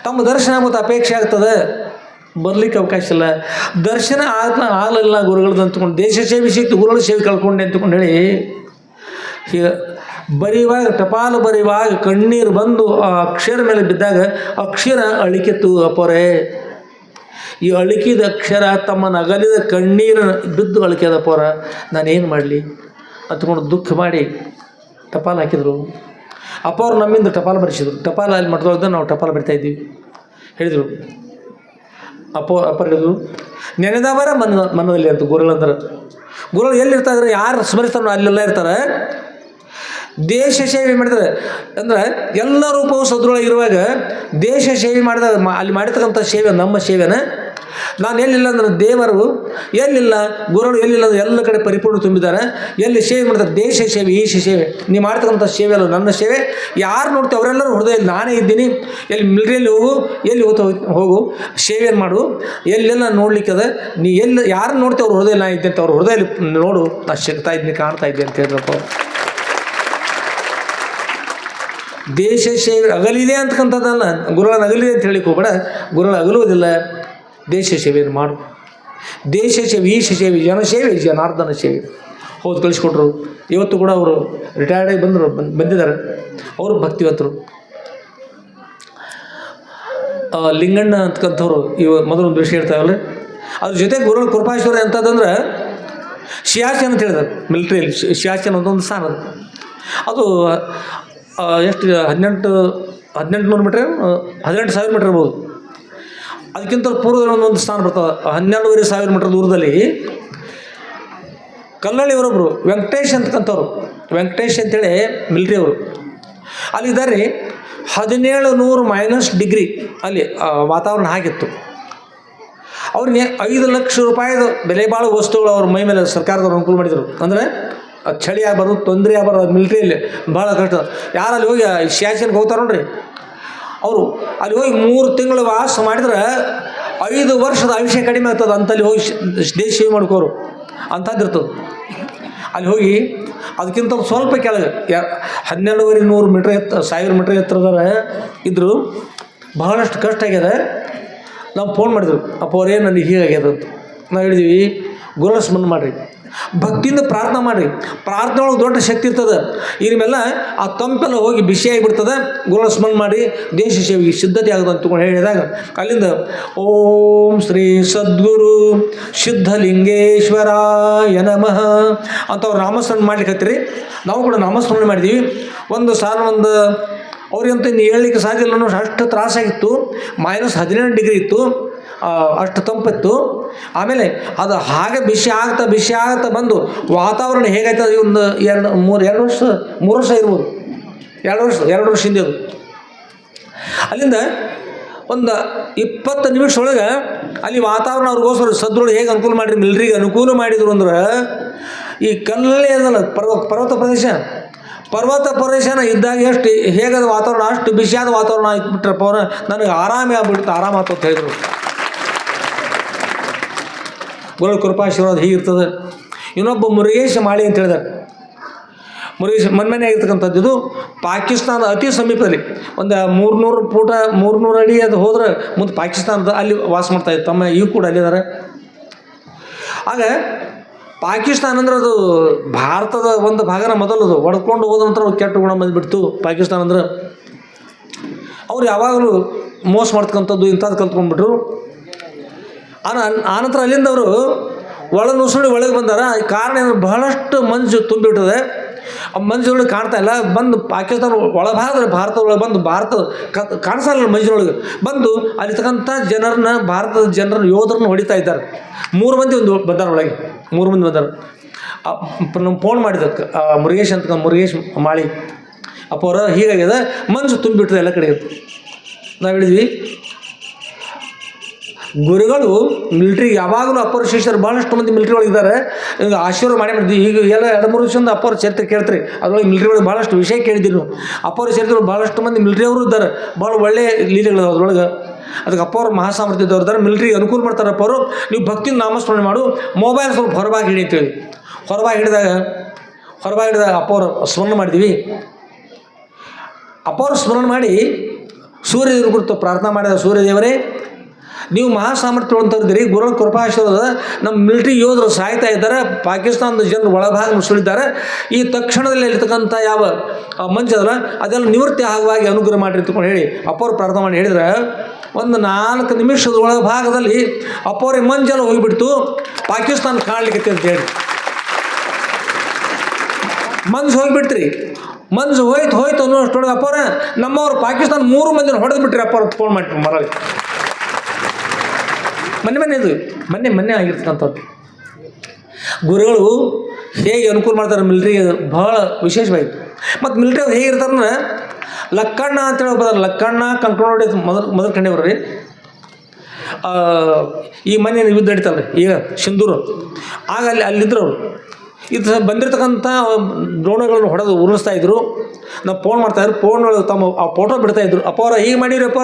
ತಮ್ಮ ದರ್ಶನ ಮತ್ತು ಅಪೇಕ್ಷೆ ಆಗ್ತದೆ. ಬರ್ಲಿಕ್ಕೆ ಅವಕಾಶ ಇಲ್ಲ. ದರ್ಶನ ಆಗ್ಲ ಆಗಲಿಲ್ಲ ಗುರುಗಳದ್ದು ಅಂತಕೊಂಡು, ದೇಶ ಸೇವೆ ಸಿಕ್ತು ಗುರುಗಳ ಸೇವೆ ಕಳ್ಕೊಂಡೆ ಅಂತಕೊಂಡು ಹೇಳಿ, ಈಗ ಬರೆಯುವಾಗ, ಟಪಾಲು ಬರೆಯುವಾಗ ಕಣ್ಣೀರು ಬಂದು ಆ ಅಕ್ಷರ ಮೇಲೆ ಬಿದ್ದಾಗ ಅಕ್ಷರ ಅಳಿಕೆತ್ತು ಅಪೊರೆ. ಈ ಅಳಿಕಿದ ಅಕ್ಷರ ತಮ್ಮ ನಗಲಿದ ಕಣ್ಣೀರು ಬಿದ್ದು ಅಳಿಕೆದ ಪೊರ ನಾನೇನು ಮಾಡಲಿ? ಅಂತಕೊಂಡು ದುಃಖ ಮಾಡಿ ಟಪಾಲು ಹಾಕಿದರು. ಅಪ್ಪ ಅವ್ರು ನಮ್ಮಿಂದ ಟಪಾಲು ಬರೆಸಿದ್ರು. ಟಪಾಲು ಅಲ್ಲಿ ಮಠದೊಳಗೆ ನಾವು ಟಪಾಲು ಬರಿತಾ ಇದ್ದೀವಿ. ಹೇಳಿದರು. ಅಪ್ಪ ಅಪ್ಪ ಹೇಳಿದ್ರು ನೆನೆದವರ ಮನ ಮನದಲ್ಲಿ ಅಂತ ಗುರುಗಳಂದ್ರೆ ಗುರುಗಳು ಎಲ್ಲಿರ್ತಾ ಇದ್ರೆ? ಯಾರು ಸ್ಮರಿಸ್ತಾರೋ ಅಲ್ಲೆಲ್ಲ ಇರ್ತಾರೆ. ದೇಶ ಸೇವೆ ಮಾಡಿದ್ರೆ, ಅಂದ್ರೆ ಎಲ್ಲ ರೂಪವು ಸದೃಢ ಇರುವಾಗ ದೇಶ ಸೇವೆ ಮಾಡಿದ ಅಲ್ಲಿ ಮಾಡಿರ್ತಕ್ಕಂಥ ಸೇವೆ ನಮ್ಮ ಸೇವೆನ ನಾನು ಎಲ್ಲಿಲ್ಲ ನನ್ನ ದೇವರು ಎಲ್ಲಿಲ್ಲ? ಗುರುಗಳು ಎಲ್ಲಿಲ್ಲ ಎಲ್ಲ ಕಡೆ ಪರಿಪೂರ್ಣ ತುಂಬಿದ್ದಾರೆ. ಎಲ್ಲಿ ಸೇವೆ ಮಾಡ್ತಾರೆ ದೇಶ ಸೇವೆ ಈಶ ಸೇವೆ. ನೀವು ಮಾಡ್ತಕ್ಕಂಥ ಸೇವೆ ಅಲ್ಲ, ನನ್ನ ಸೇವೆ. ಯಾರು ನೋಡ್ತೀವಿ ಅವರೆಲ್ಲರೂ ಹೃದಯದಲ್ಲಿ ನಾನೇ ಇದ್ದೀನಿ. ಎಲ್ಲಿ ಮಿಲ್ಟ್ರಿಯಲ್ಲಿ ಹೋಗು, ಎಲ್ಲಿ ಹೋಗ್ತಾ ಹೋಗು ಸೇವೆಯನ್ನು ಮಾಡು. ಎಲ್ಲೆಲ್ಲ ನೋಡ್ಲಿಕ್ಕೆ ಅದ. ನೀ ಎಲ್ಲಿ ಯಾರು ನೋಡ್ತೀವಿ ಅವ್ರ ಹೃದಯ ನಾ ಇದ್ದೆ ಅಂತ ಅವ್ರ ಹೃದಯದಲ್ಲಿ ನೋಡು, ನಾ ಸಿಗ್ತಾ ಇದ್ದೀನಿ, ಕಾಣ್ತಾ ಇದ್ದೆ ಅಂತ ಹೇಳಿದ್ರಪ್ಪ ದೇಶ ಸೇವೆ ಅಗಲಿದೆ ಅಂತಕ್ಕಂಥದ್ದಲ್ಲ ಗುರುಗಳ ಅಗಲಿದೆ ಅಂತ ಹೇಳಿಕೂ ಕೂಡ ಗುರುಗಳ ಅಗಲುವುದಿಲ್ಲ. ದೇಶ ಸೇವೆಯನ್ನು ಮಾಡು. ದೇಶ ಸೇವೆ ಈಶ ಸೇವೆ, ಜನ ಸೇವೆ ಜನಾರ್ದನ ಸೇವೆ. ಹೌದು ಕಳಿಸ್ಕೊಟ್ರು. ಇವತ್ತು ಕೂಡ ಅವರು ರಿಟೈರ್ಡ್ ಆಗಿ ಬಂದರು, ಬಂದ್- ಬಂದಿದ್ದಾರೆ. ಅವರು ಭಕ್ತಿವಂತರು. ಲಿಂಗಣ್ಣ ಅಂತಕ್ಕಂಥವ್ರು, ಇವ ಮೊದಲು ಒಂದು ವಿಷಯ ಹೇಳ್ತಾವಲ್ಲ ಅದ್ರ ಜೊತೆ ಗುರು ಕೃಪಾಶ್ವರ ಎಂಥದ್ದಂದ್ರೆ ಶಿಯಾಚನ್ ಅಂತ ಹೇಳಿದ್ರು ಮಿಲಿಟ್ರಿಯಲ್ಲಿ ಶಿಯಾಚನ್ ಅಂತ ಒಂದು ಸ್ಥಾನ ಅದು. ಎಷ್ಟು, ಹದಿನೆಂಟು ಹದಿನೆಂಟು ನೂರು ಮೀಟ್ರ್, ಹದಿನೆಂಟು ಸಾವಿರ ಮೀಟ್ರ್ ಇರ್ಬೋದು. ಅದಕ್ಕಿಂತ ಪೂರ್ವದಲ್ಲಿ ಒಂದೊಂದು ಸ್ಥಾನ ಬರ್ತದೆ. ಹನ್ನೆರಡುವರೆ ಸಾವಿರ ಮೀಟರ್ ದೂರದಲ್ಲಿ ಕಲ್ಲಳ್ಳಿಯವರೊಬ್ಬರು ವೆಂಕಟೇಶ್ ಅಂತಕ್ಕಂಥವ್ರು. ವೆಂಕಟೇಶ್ ಅಂತೇಳಿ ಮಿಲಿಟ್ರಿ ಅವರು. ಅಲ್ಲಿದ್ದಾರೆ. ಹದಿನೇಳು ನೂರು ಮೈನಸ್ ಡಿಗ್ರಿ ಅಲ್ಲಿ ವಾತಾವರಣ ಆಗಿತ್ತು. ಅವ್ರಿಗೆ ಐದು ಲಕ್ಷ ರೂಪಾಯಿದು ಬೆಲೆ ಬಾಳು ವಸ್ತುಗಳು ಅವ್ರ ಮೈ ಮೇಲೆ ಸರ್ಕಾರದವ್ರು ಅನುಕೂಲ ಮಾಡಿದರು. ಅಂದರೆ ಅದು ಚಳಿ ಆಗ್ಬಾರ್ದು, ತೊಂದರೆ ಆಗ್ಬಾರ್ದು ಮಿಲಿಟ್ರಿಯಲ್ಲಿ ಭಾಳ ಕಷ್ಟ. ಯಾರು ಅಲ್ಲಿ ಹೋಗಿ ಶಾಸನಕ್ಕೆ ಹೋಗ್ತಾರೆ ನೋಡ್ರಿ. ಅವರು ಅಲ್ಲಿ ಹೋಗಿ ಮೂರು ತಿಂಗಳು ವಾಸ ಮಾಡಿದ್ರೆ ಐದು ವರ್ಷದ ಆಯುಷ್ಯ ಕಡಿಮೆ ಆಗ್ತದೆ ಅಂತಲ್ಲಿ ಹೋಗಿ ದೇಶ ಸೇವೆ ಮಾಡ್ಕೋರು. ಅಂಥದ್ದು ಇರ್ತದೆ ಅಲ್ಲಿ ಹೋಗಿ ಅದಕ್ಕಿಂತ ಸ್ವಲ್ಪ ಕೆಳಗೆ ಹನ್ನೆರಡುವರೆ ನೂರು ಮೀಟ್ರ್ ಎತ್ತ ಸಾವಿರ ಮೀಟ್ರ್ ಎತ್ತರದಾರ ಇದ್ದರು ಬಹಳಷ್ಟು ಕಷ್ಟ ಆಗ್ಯದ. ನಾವು ಫೋನ್ ಮಾಡಿದ್ರು, ಅಪ್ಪ ಅವರೇ ನನಗೆ ಹೀಗಾಗ್ಯದ ಅಂತ. ನಾವು ಹೇಳಿದ್ವಿ ಸ್ಮರಣೆ ಮಾಡಿರಿ. ಭಕ್ತಿಯಿಂದ ಪ್ರಾರ್ಥನೆ ಮಾಡಿರಿ. ಪ್ರಾರ್ಥನೆ ಒಳಗೆ ದೊಡ್ಡ ಶಕ್ತಿ ಇರ್ತದೆ. ಇನ್ಮೇಲೆ ಆ ತಂಪೆಲ್ಲ ಹೋಗಿ ಬಿಸಿ ಆಗಿಬಿಡ್ತದೆ. ಗುರುಗಳ ಸ್ಮರಣೆ ಮಾಡಿ ದೇಶ ಸೇವೆಗೆ ಸಿದ್ಧತೆ ಆಗುತ್ತೆ ಅಂತ ಹೇಳಿದಾಗ ಅಲ್ಲಿಂದ ಓಂ ಶ್ರೀ ಸದ್ಗುರು ಸಿದ್ಧಲಿಂಗೇಶ್ವರಾಯ ನಮಃ ಅಂತ ಅವ್ರು ನಾಮಸ್ಮರಣೆ ಮಾಡ್ಲಿಕ್ಕೆ ಹತ್ತಿರಿ. ನಾವು ಕೂಡ ನಾಮಸ್ಮರಣೆ ಮಾಡಿದ್ದೀವಿ ಒಂದು ಸಾಲ ಒಂದು ಅವ್ರಿಗಂತ ಇನ್ನು ಹೇಳಲಿಕ್ಕೆ ಸಾಧ್ಯ ಇಲ್ಲ ಅನ್ನೋ ಅಷ್ಟು ತ್ರಾಸಾಗಿತ್ತು. ಮೈನಸ್ ಹದಿನೆಂಟು ಡಿಗ್ರಿ ಇತ್ತು. ಅಷ್ಟು ತಂಪಿತ್ತು. ಆಮೇಲೆ ಅದು ಹಾಗೆ ಬಿಸಿ ಆಗ್ತಾ ಬಿಸಿ ಆಗ್ತಾ ಬಂದು ವಾತಾವರಣ ಹೇಗೈತೆ ಅದು ಒಂದು ಎರಡು, ಮೂರು, ಎರಡು ವರ್ಷ, ಮೂರು ವರ್ಷ ಇರ್ಬೋದು. ಎರಡು ವರ್ಷ ಎರಡು ವರ್ಷ ಹಿಂದೆ ಅಲ್ಲಿಂದ ಒಂದು ಇಪ್ಪತ್ತು ನಿಮಿಷ ಒಳಗೆ ಅಲ್ಲಿ ವಾತಾವರಣ ಅವ್ರಿಗೋಸ್ಕರ ಸದೃಢ ಹೇಗೆ ಅನುಕೂಲ ಮಾಡಿರಿ ಮಿಲ್ರಿಗೆ ಅನುಕೂಲ ಮಾಡಿದ್ರು ಅಂದ್ರೆ ಈ ಕಲ್ಲೇ ಅದಲ್ಲ, ಪರ್ವತ ಪರ್ವತ ಪ್ರದೇಶ. ಪರ್ವತ ಪ್ರದೇಶನ ಇದ್ದಾಗ ಎಷ್ಟು ಹೇಗದ ವಾತಾವರಣ, ಅಷ್ಟು ಬಿಸಿಯಾದ ವಾತಾವರಣ ಇಟ್ಬಿಟ್ರಪ್ಪ ಅವ್ರ. ನನಗೆ ಆರಾಮೇ ಆಗ್ಬಿಡ್ತು ಆರಾಮ ಅಂತ ಹೇಳಿದರು. ಗುರು ಕೃಪಾಶೀರ್ವಾದ ಹೀಗಿರ್ತದೆ ಇನ್ನೊಬ್ಬ ಮುರುಗೇಶ ಮಾಳಿ ಅಂತ ಹೇಳಿದಾರೆ. ಮುರುಗೇಶ್ ಮನ್ಮನೆ ಆಗಿರ್ತಕ್ಕಂಥದ್ದು ಇದು ಪಾಕಿಸ್ತಾನದ ಅತಿ ಸಮೀಪದಲ್ಲಿ. ಒಂದು ಮೂರ್ನೂರು ಫೂಟ ಮೂರ್ನೂರು ಅಡಿ ಅದು ಹೋದ್ರೆ ಮುಂದೆ ಪಾಕಿಸ್ತಾನದ ಅಲ್ಲಿ ವಾಸ ಮಾಡ್ತಾ ಇತ್ತು ತಮ್ಮ ಈಗ ಕೂಡ ಅಲ್ಲಿದ್ದಾರೆ. ಆಗ ಪಾಕಿಸ್ತಾನ ಅಂದ್ರೆ ಅದು ಭಾರತದ ಒಂದು ಭಾಗನ ಮೊದಲದು ಹೊಡ್ಕೊಂಡು ಹೋದ ನಂತರ ಕೆಟ್ಟ ಗುಣ ಬಂದುಬಿಡ್ತು ಪಾಕಿಸ್ತಾನ ಅಂದ್ರೆ. ಅವ್ರು ಯಾವಾಗಲೂ ಮೋಸ ಮಾಡ್ತಕ್ಕಂಥದ್ದು ಇಂಥದ್ದು ಕಲ್ತ್ಕೊಂಡ್ಬಿಟ್ರು. ಆನ ಆನಂತರ ಅಲ್ಲಿಂದ ಅವರು ಒಳ ನುಸುಳಿ ಒಳಗೆ ಬಂದಾರ. ಕಾರಣ ಏನಂದ್ರೆ ಬಹಳಷ್ಟು ಮಂಜು ಆ ಮಂಜುಗಳು ಕಾಣ್ತಾ ಇಲ್ಲ. ಬಂದು ಪಾಕಿಸ್ತಾನ ಒಳಭಾಗದಲ್ಲಿ ಭಾರತ ಒಳಗೆ ಬಂದು ಭಾರತ ಕಾಣಿಸಲ್ಲ ಮಂಜಿನೊಳಗೆ ಬಂದು ಅಲ್ಲಿರ್ತಕ್ಕಂಥ ಜನರನ್ನ, ಭಾರತದ ಜನರನ್ನ, ಯೋಧರನ್ನ ಹೊಡಿತಾ ಇದ್ದಾರೆ. ಮೂರು ಮಂದಿ ಒಂದು ಬಂದಾರ ಒಳಗೆ. ಮೂರು ಮಂದಿ ಬಂದಾರ. ನಮ್ಮ ಫೋನ್ ಮಾಡಿದ್ದಕ್ಕೆ ಮುರುಗೇಶ್ ಅಂತ ಮುರುಗೇಶ್ ಮಾಳಿ. ಅಪ್ಪ ಅವರ ಹೀಗಾಗಿದೆ. ಮಂಜು ತುಂಬಿಬಿಟ್ಟದೆ ಎಲ್ಲ ಕಡೆ ನಾವು ಹೇಳಿದ್ವಿ ಗುರುಗಳು ಮಿಲ್ಟ್ರಿಗೆ ಯಾವಾಗಲೂ ಅಪ್ಪರ ಶಿಷ್ಯರು ಭಾಳಷ್ಟು ಮಂದಿ ಮಿಲ್ಟ್ರಿ ಒಳಗೆ ಇದ್ದಾರೆ ಈಗ ಆಶೀರ್ವಾದ ಮಾಡಿ ಮಾಡಿದ್ವಿ ಈಗ ಎಲ್ಲ ಎರಡು ಮೂರು ವರ್ಷದಿಂದ ಅಪ್ಪರ ಚರಿತ್ರೆ ಕೇಳ್ತೀರಿ. ಅದರೊಳಗೆ ಮಿಲ್ಟ್ರಿ ಒಳಗೆ ಭಾಳಷ್ಟು ವಿಷಯ ಕೇಳಿದ್ದೀವಿ ನಾವು ಅಪ್ಪರ ಚರಿತ್ರೆ ಭಾಳಷ್ಟು ಮಂದಿ ಮಿಲ್ಟ್ರಿ ಅವರು ಇದ್ದಾರೆ. ಭಾಳ ಒಳ್ಳೆಯ ಲೀಲೆಗಳು ಅದ್ರೊಳಗೆ ಅದಕ್ಕೆ ಅಪ್ಪ ಅವ್ರು ಮಹಾಸಾಮರ್ಥ್ಯದವ್ರು ಇದ್ದಾರೆ. ಮಿಲ್ಟ್ರಿಗೆ ಅನುಕೂಲ ಮಾಡ್ತಾರಪ್ಪ ಅವರು ನೀವು ಭಕ್ತಿಯಿಂದ ನಾಮಸ್ಮರಣೆ ಮಾಡು. ಮೊಬೈಲ್ ಸ್ವಲ್ಪ ಹೊರಬಾಗಿ ಹಿಡಿತೀವಿ ಹೊರಬಾಗಿ ಹಿಡಿದಾಗ ಹೊರಬಾಗಿ ಹಿಡಿದಾಗ ಅಪ್ಪ ಸ್ಮರಣೆ ಮಾಡಿದ್ವಿ. ಅಪ್ಪ ಸ್ಮರಣೆ ಮಾಡಿ ಸೂರ್ಯದೇವ್ರ ಕುರಿತು ಪ್ರಾರ್ಥನೆ ಮಾಡಿದ ಸೂರ್ಯದೇವರೇ ನೀವು ಮಹಾಸಾಮರ್ಥ್ಯವಂತರಿದ್ದೀರಿ ಗುರು ಕೃಪಾಶೀರ್ವಾದ, ನಮ್ಮ ಮಿಲಿಟರಿ ಯೋಧರು ಸಾಯ್ತಾ ಇದ್ದಾರೆ, ಪಾಕಿಸ್ತಾನದ ಜನರು ಒಳಭಾಗ ಮುಸುಳಿದ್ದಾರೆ. ಈ ತಕ್ಷಣದಲ್ಲಿ ಇರ್ತಕ್ಕಂಥ ಯಾವ, ಆ ಮಂಚು ಅದಲ್ಲ ನಿವೃತ್ತಿ ಆಗುವಾಗಿ ಅನುಗ್ರಹ ಮಾಡಿರ್ತಕೊಂಡು ಹೇಳಿ ಅಪ್ಪವ್ರು ಪ್ರಾರ್ಥನೆ ಮಾಡಿ ಹೇಳಿದ್ರೆ, ಒಂದು ನಾಲ್ಕು ನಿಮಿಷದ ಒಳಭಾಗದಲ್ಲಿ ಅಪ್ಪವ್ರಿಗೆ ಮಂಜೆಲ್ಲ ಹೋಗಿಬಿಡ್ತು, ಪಾಕಿಸ್ತಾನ ಕಾಣಲಿಕ್ಕೆ ಅಂತ ಹೇಳಿ. ಮಂಜು ಹೋಗಿಬಿಡ್ತ್ರಿ ಮಂಜು ಹೋಯ್ತು ಹೋಯ್ತು ಅನ್ನೋ ಅಷ್ಟೊಳಗೆ ಅಪ್ಪವ್ರ ನಮ್ಮವ್ರು ಪಾಕಿಸ್ತಾನ ಮೂರು ಮಂದಿನ ಹೊಡೆದ್ಬಿಟ್ರಿ ಬಿಟ್ರಿ ಅಪ್ಪವ್ರು ಫೋನ್ ಮಾಡಿ ಮರಳಿ ಮೊನ್ನೆ ಮೊನ್ನೆ ಇದು, ಮೊನ್ನೆ ಮೊನ್ನೆ ಆಗಿರ್ತಕ್ಕಂಥದ್ದು. ಗುರುಗಳು ಹೇಗೆ ಅನುಕೂಲ ಮಾಡ್ತಾರೆ ಮಿಲ್ಟ್ರಿಗೆ ಬಹಳ ವಿಶೇಷವಾಯಿತು. ಮತ್ತು ಮಿಲ್ಟ್ರಿ ಅವ್ರು ಹೇಗಿರ್ತಾರಂದ್ರೆ ಲಕ್ಕಣ್ಣ ಅಂತೇಳಿ ಒಬ್ಬ ಲಕ್ಕಣ್ಣ ಕಂಟ್ರೋಲ್ ಮೊದಲು ಮೊದಲು ಕಂಡೇವ್ರು ರೀ ಈ ಮನೆ ಯುದ್ಧ ರೀ ಈಗ ಸಿಂಧೂರು. ಆಗ ಅಲ್ಲಿ ಅಲ್ಲಿದ್ದರು ಅವರು. ಇದು ಬಂದಿರತಕ್ಕಂಥ ಡ್ರೋಣಗಳನ್ನು ಹೊಡೆದು ಉರುಳಿಸ್ತಾ ಇದ್ರು. ನಾವು ಫೋನ್ ಮಾಡ್ತಾಯಿದ್ರು ಫೋನ್ ತಮ್ಮ ಆ ಫೋಟೋ ಬಿಡ್ತಾಯಿದ್ರು ಅಪ್ಪ ಅವ್ರ ಹೀಗೆ ಮಾಡಿವ್ರಿ ಅಪ್ಪ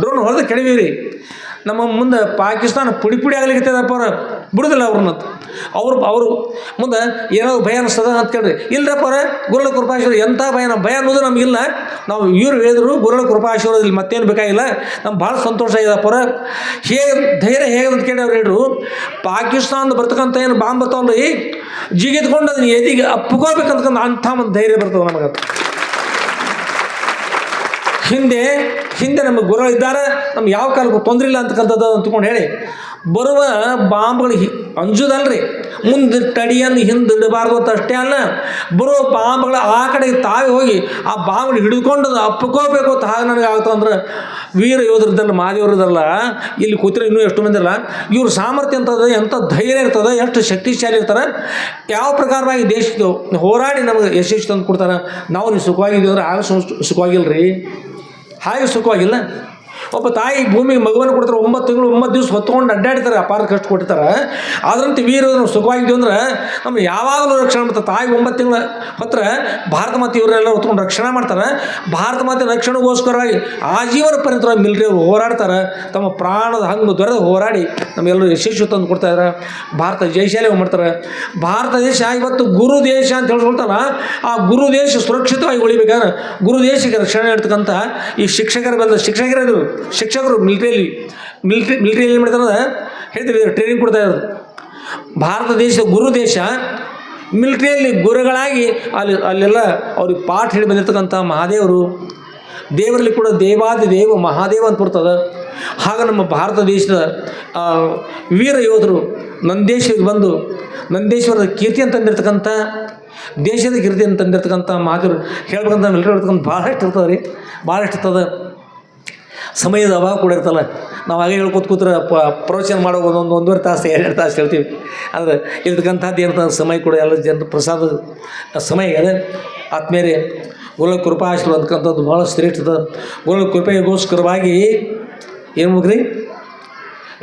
ಡ್ರೋನ್ ಹೊಡೆದು ಕೆಡವೀರಿ. ನಮ್ಮ ಮುಂದೆ ಪಾಕಿಸ್ತಾನ ಪುಡಿ ಪುಡಿ ಆಗ್ಲಿಕ್ಕೆ ಅವ್ರ. ಬಿಡುದಿಲ್ಲ ಅವ್ರನ್ನ. ಅವ್ರು, ಅವರು. ಮುಂದೆ ಏನಾದ್ರು ಭಯ ಅನಿಸ್ತದ ಅಂತ ಕೇಳ್ರಿ. ಇಲ್ಲರಪ್ಪ ಪರ ಗುರುಳ ಕೃಪಾಶ್ವರ ಎಂಥ ಭಯನ ಭಯ ಅನ್ನೋದು ನಮಗಿಲ್ಲ ನಾವು ಇವ್ರು ಹೇಳಿದ್ರು, ಗುರುಳ ಕೃಪಾಶ್ವರದಲ್ಲಿ ಮತ್ತೇನು ಬೇಕಾಗಿಲ್ಲ. ನಮ್ಗೆ ಭಾಳ ಸಂತೋಷ ಆಗಿದಪ್ಪ ಅವ್ರ. ಹೇಗೆ ಧೈರ್ಯ ಹೇಗೆ ಅಂತ ಕೇಳಿ ಅವ್ರು ಹೇಳ್ರು ಪಾಕಿಸ್ತಾನದ ಬರ್ತಕ್ಕಂಥ ಏನು ಬಾಂಬ್ ಬರ್ತಾವ್ರಿ ಜಿಗಿದ್ಕೊಂಡು ಅದನ್ನ ಎದಿಗೆ ಅಪ್ಕೋಬೇಕಂತಕ್ಕಂಥ ಅಂಥ ಒಂದು ಧೈರ್ಯ ಬರ್ತದೆ ನಮಗೆ ಹಿಂದೆ ಹಿಂದೆ ನಮ್ಮ ಗುರು ಇದ್ದಾರೆ. ನಮ್ಗೆ ಯಾವ ಕಾಲಕ್ಕೂ ತೊಂದರೆ ಇಲ್ಲ ಅಂತಕ್ಕಂಥದ್ದು ಅಂತಕೊಂಡು ಹೇಳಿ, ಬರುವ ಬಾಂಬ್ಗಳು ಹಿ, ಅಂಜುದಲ್ರಿ. ಮುಂದೆ ತಡಿಯನ್ನು ಹಿಂದೆ ಇಡಬಾರ್ದು ಅಂತ ಅಷ್ಟೇ ಅಲ್ಲ. ಬರೋ ಬಾಂಬ್ಗಳ ಆ ಕಡೆಗೆ ತಾವೇ ಹೋಗಿ ಆ ಬಾಂಬ್ಗಳು ಹಿಡ್ಕೊಂಡು ಅಪ್ಕೋಬೇಕು ಅಂತ ಹಾಗೆ ನನಗೆ ಆಗ್ತಂದ್ರೆ ವೀರ ಯೋಧರದಲ್ಲ ಮಾದೇವರದಲ್ಲ ಇಲ್ಲಿ ಕೂತಿರೋ ಇನ್ನೂ ಎಷ್ಟು ಮಂದಿ ಅಲ್ಲ, ಇವ್ರ ಸಾಮರ್ಥ್ಯ ಅಂತದ ಎಂಥ ಧೈರ್ಯ ಇರ್ತದೆ, ಎಷ್ಟು ಶಕ್ತಿಶಾಲಿ ಇರ್ತಾರೆ, ಯಾವ ಪ್ರಕಾರವಾಗಿ ದೇಶಕ್ಕೆ ಹೋರಾಡಿ ನಮಗೆ ಯಶಸ್ಸು ತಂದು ಕೊಡ್ತಾರೆ, ನಾವು ನೀವು ಸುಖವಾಗಿದ್ದೀವಿ ಅಂದ್ರೆ ಆಗ ಸುಖವಾಗಿಲ್ಲ ರೀ ಹಾಗೆ ಸುಖವಾಗಿಲ್ಲ ಒಬ್ಬ ತಾಯಿ ಭೂಮಿಗೆ ಮಗುವನ್ನು ಕೊಡ್ತಾರೆ, ಒಂಬತ್ತು ತಿಂಗಳು, ಒಂಬತ್ತು ದಿವಸ ಹೊತ್ಕೊಂಡು ಅಡ್ಡಾಡ್ತಾರೆ ಅಪಾರ ಕಷ್ಟ ಕೊಟ್ಟಿರ್ತಾರೆ. ಅದರಂತೆ ವೀರ ಸುಖವಾಗಿದ್ದು ಅಂದ್ರೆ, ನಮ್ಮ ಯಾವಾಗಲೂ ರಕ್ಷಣೆ ಮಾಡ್ತಾರೆ. ತಾಯಿ ಒಂಬತ್ತು ತಿಂಗಳ ಹತ್ರ ಭಾರತ ಮಾತೆ ಇವರೆಲ್ಲ ಹೊತ್ಕೊಂಡು ರಕ್ಷಣೆ ಮಾಡ್ತಾರೆ. ಭಾರತ ಮಾತೆ ರಕ್ಷಣೆಗೋಸ್ಕರವಾಗಿ ಆಜೀವನ ಪರ್ಯಂತವಾಗಿ ಮಿಲ್ರಿ ಅವರು ಹೋರಾಡ್ತಾರೆ. ತಮ್ಮ ಪ್ರಾಣದ ಹಂಗು ದೊರೆದು ಹೋರಾಡಿ ನಮ್ಮೆಲ್ಲರೂ ಯಶಸ್ಸು ತಂದು ಕೊಡ್ತಾ ಇದ್ದಾರೆ. ಭಾರತ ಜಯಶಾಲಿ ಮಾಡ್ತಾರೆ. ಭಾರತ ದೇಶ ಇವತ್ತು ಗುರು ದೇಶ ಅಂತ ಹೇಳ್ಕೊಳ್ತಾರ ಆ ಗುರು ದೇಶ ಸುರಕ್ಷಿತವಾಗಿ ಉಳಿಬೇಕಾದ್ರೆ ಗುರು ದೇಶಕ್ಕೆ ರಕ್ಷಣೆ ನೀಡ್ತಕ್ಕಂಥ ಈ ಶಿಕ್ಷಕರು ಬಂದ ಶಿಕ್ಷಕರು ಶಿಕ್ಷಕರು ಮಿಲಿಟರಿಯಲ್ಲಿ, ಮಿಲಿಟ್ರಿ ಮಿಲಿಟರಿ ಏನು ಮಾಡ್ತಾರೆ ಹೇಳ್ತೀವಿ ಟ್ರೈನಿಂಗ್ ಕೊಡ್ತಾ ಇರೋದು. ಭಾರತ ದೇಶ, ಗುರು ದೇಶ, ಮಿಲಿಟ್ರಿಯಲ್ಲಿ ಗುರುಗಳಾಗಿ ಅಲ್ಲಿ, ಅಲ್ಲೆಲ್ಲ ಅವ್ರಿಗೆ ಪಾಠ ಹೇಳಿ ಬಂದಿರ್ತಕ್ಕಂಥ ಮಹಾದೇವರು, ದೇವರಲ್ಲಿ ಕೂಡ ದೇವಾದಿ ದೇವ, ಮಹಾದೇವ ಅಂತ ಬರ್ತದೆ. ಹಾಗೆ ನಮ್ಮ ಭಾರತ ದೇಶದ ವೀರ ಯೋಧರು, ನಂದೇಶ್ವರಿಗೆ ಬಂದು, ನಂದೇಶ್ವರದ ಕೀರ್ತಿ ತಂದಿರ್ತಕ್ಕಂಥ, ದೇಶದ ಕೀರ್ತಿ ಅಂತಂದಿರ್ತಕ್ಕಂಥ ಮಾತು ಹೇಳ್ಬೇಕಂತ ಎಲ್ಲರೂ ಹೇಳ್ತಕ್ಕಂಥ ಭಾಳಷ್ಟು ಇರ್ತದೆ ರೀ. ಭಾಳಷ್ಟು ಇರ್ತದೆ. ಸಮಯದ ಅಭಾವ ಕೂಡ ಇರ್ತಲ್ಲ ನಾವು ಹಾಗೆ ಹೇಳ್ಕೊತ ಕೂತ್ರೆ ಪ, ಪ್ರವಚನ ಮಾಡೋ ಒಂದು ಒಂದೂವರೆ ತಾಸು ಎರಡು ತಾಸು ಹೇಳ್ತೀವಿ. ಆದರೆ ಇರ್ತಕ್ಕಂಥದ್ದು ಏನಂತ ಸಮಯ ಕೂಡ ಎಲ್ಲ ಜನರ ಪ್ರಸಾದ, ಸಮಯ ಅದೇ ಆತ್ಮೇರೆ ಗೋಲ ಕೃಪಾಶ್ರು ಅಂತಕ್ಕಂಥದ್ದು ಭಾಳ ಶ್ರೇಷ್ಠದ ಗೋಲ ಕೃಪೆಗೋಸ್ಕರವಾಗಿ ಏನು ಮಾಡ್ರಿ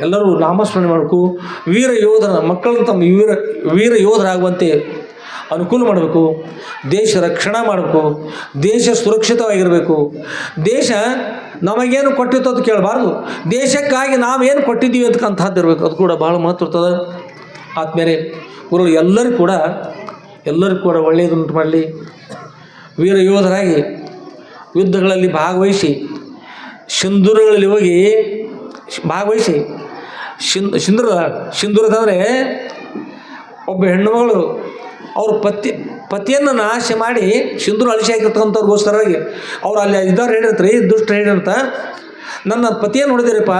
ಎಲ್ಲರೂ ನಾಮಸ್ಮರಣೆ ಮಾಡಬೇಕು. ವೀರ ಯೋಧನ ಮಕ್ಕಳನ್ನು ತಮ್ಮ ವೀರ ವೀರ ಯೋಧರಾಗುವಂತೆ ಅನುಕೂಲ ಮಾಡಬೇಕು. ದೇಶ ರಕ್ಷಣೆ ಮಾಡಬೇಕು. ದೇಶ ಸುರಕ್ಷಿತವಾಗಿರಬೇಕು. ದೇಶ ನಮಗೇನು ಕೊಟ್ಟಿತ್ತು ಅದು ಕೇಳಬಾರ್ದು. ದೇಶಕ್ಕಾಗಿ ನಾವೇನು ಕೊಟ್ಟಿದ್ದೀವಿ ಅಂತಕ್ಕಂಥದ್ದು ಇರಬೇಕು. ಅದು ಕೂಡ ಭಾಳ ಮಹತ್ವ ಇರ್ತದೆ. ಆದಮೇಲೆ ಗುರುಗಳು, ಎಲ್ಲರೂ ಕೂಡ ಎಲ್ಲರೂ ಕೂಡ ಒಳ್ಳೆಯದುಂಟು ಮಾಡಲಿ. ವೀರ ಯೋಧರಾಗಿ ಯುದ್ಧಗಳಲ್ಲಿ ಭಾಗವಹಿಸಿ, ಸಿಂಧೂರಗಳಲ್ಲಿ ಹೋಗಿ, ಭಾಗವಹಿಸಿ ಸಿಂಧು ಸಿಂಧೂರ ಸಿಂಧೂರದಂದರೆ ಒಬ್ಬ ಹೆಣ್ಣುಮಗಳು ಅವ್ರ ಪತಿ, ಪತಿಯನ್ನು ನಾಶ ಮಾಡಿ ಸಿಂಧೂರ ಅಳಿಸಿ ಹಾಕಿರ್ತಕ್ಕಂಥವ್ರಿಗೋಸ್ಕರವಾಗಿ ಅವ್ರು ಅಲ್ಲಿ ಇದ್ದವ್ರು ಹೇಳಿರ್ತಾರೆ ದುಷ್ಟ ಹೇಳಿರಂತ ನನ್ನ ಪತಿಯನ್ನು ಹೊಡೆದಿರಪ್ಪ.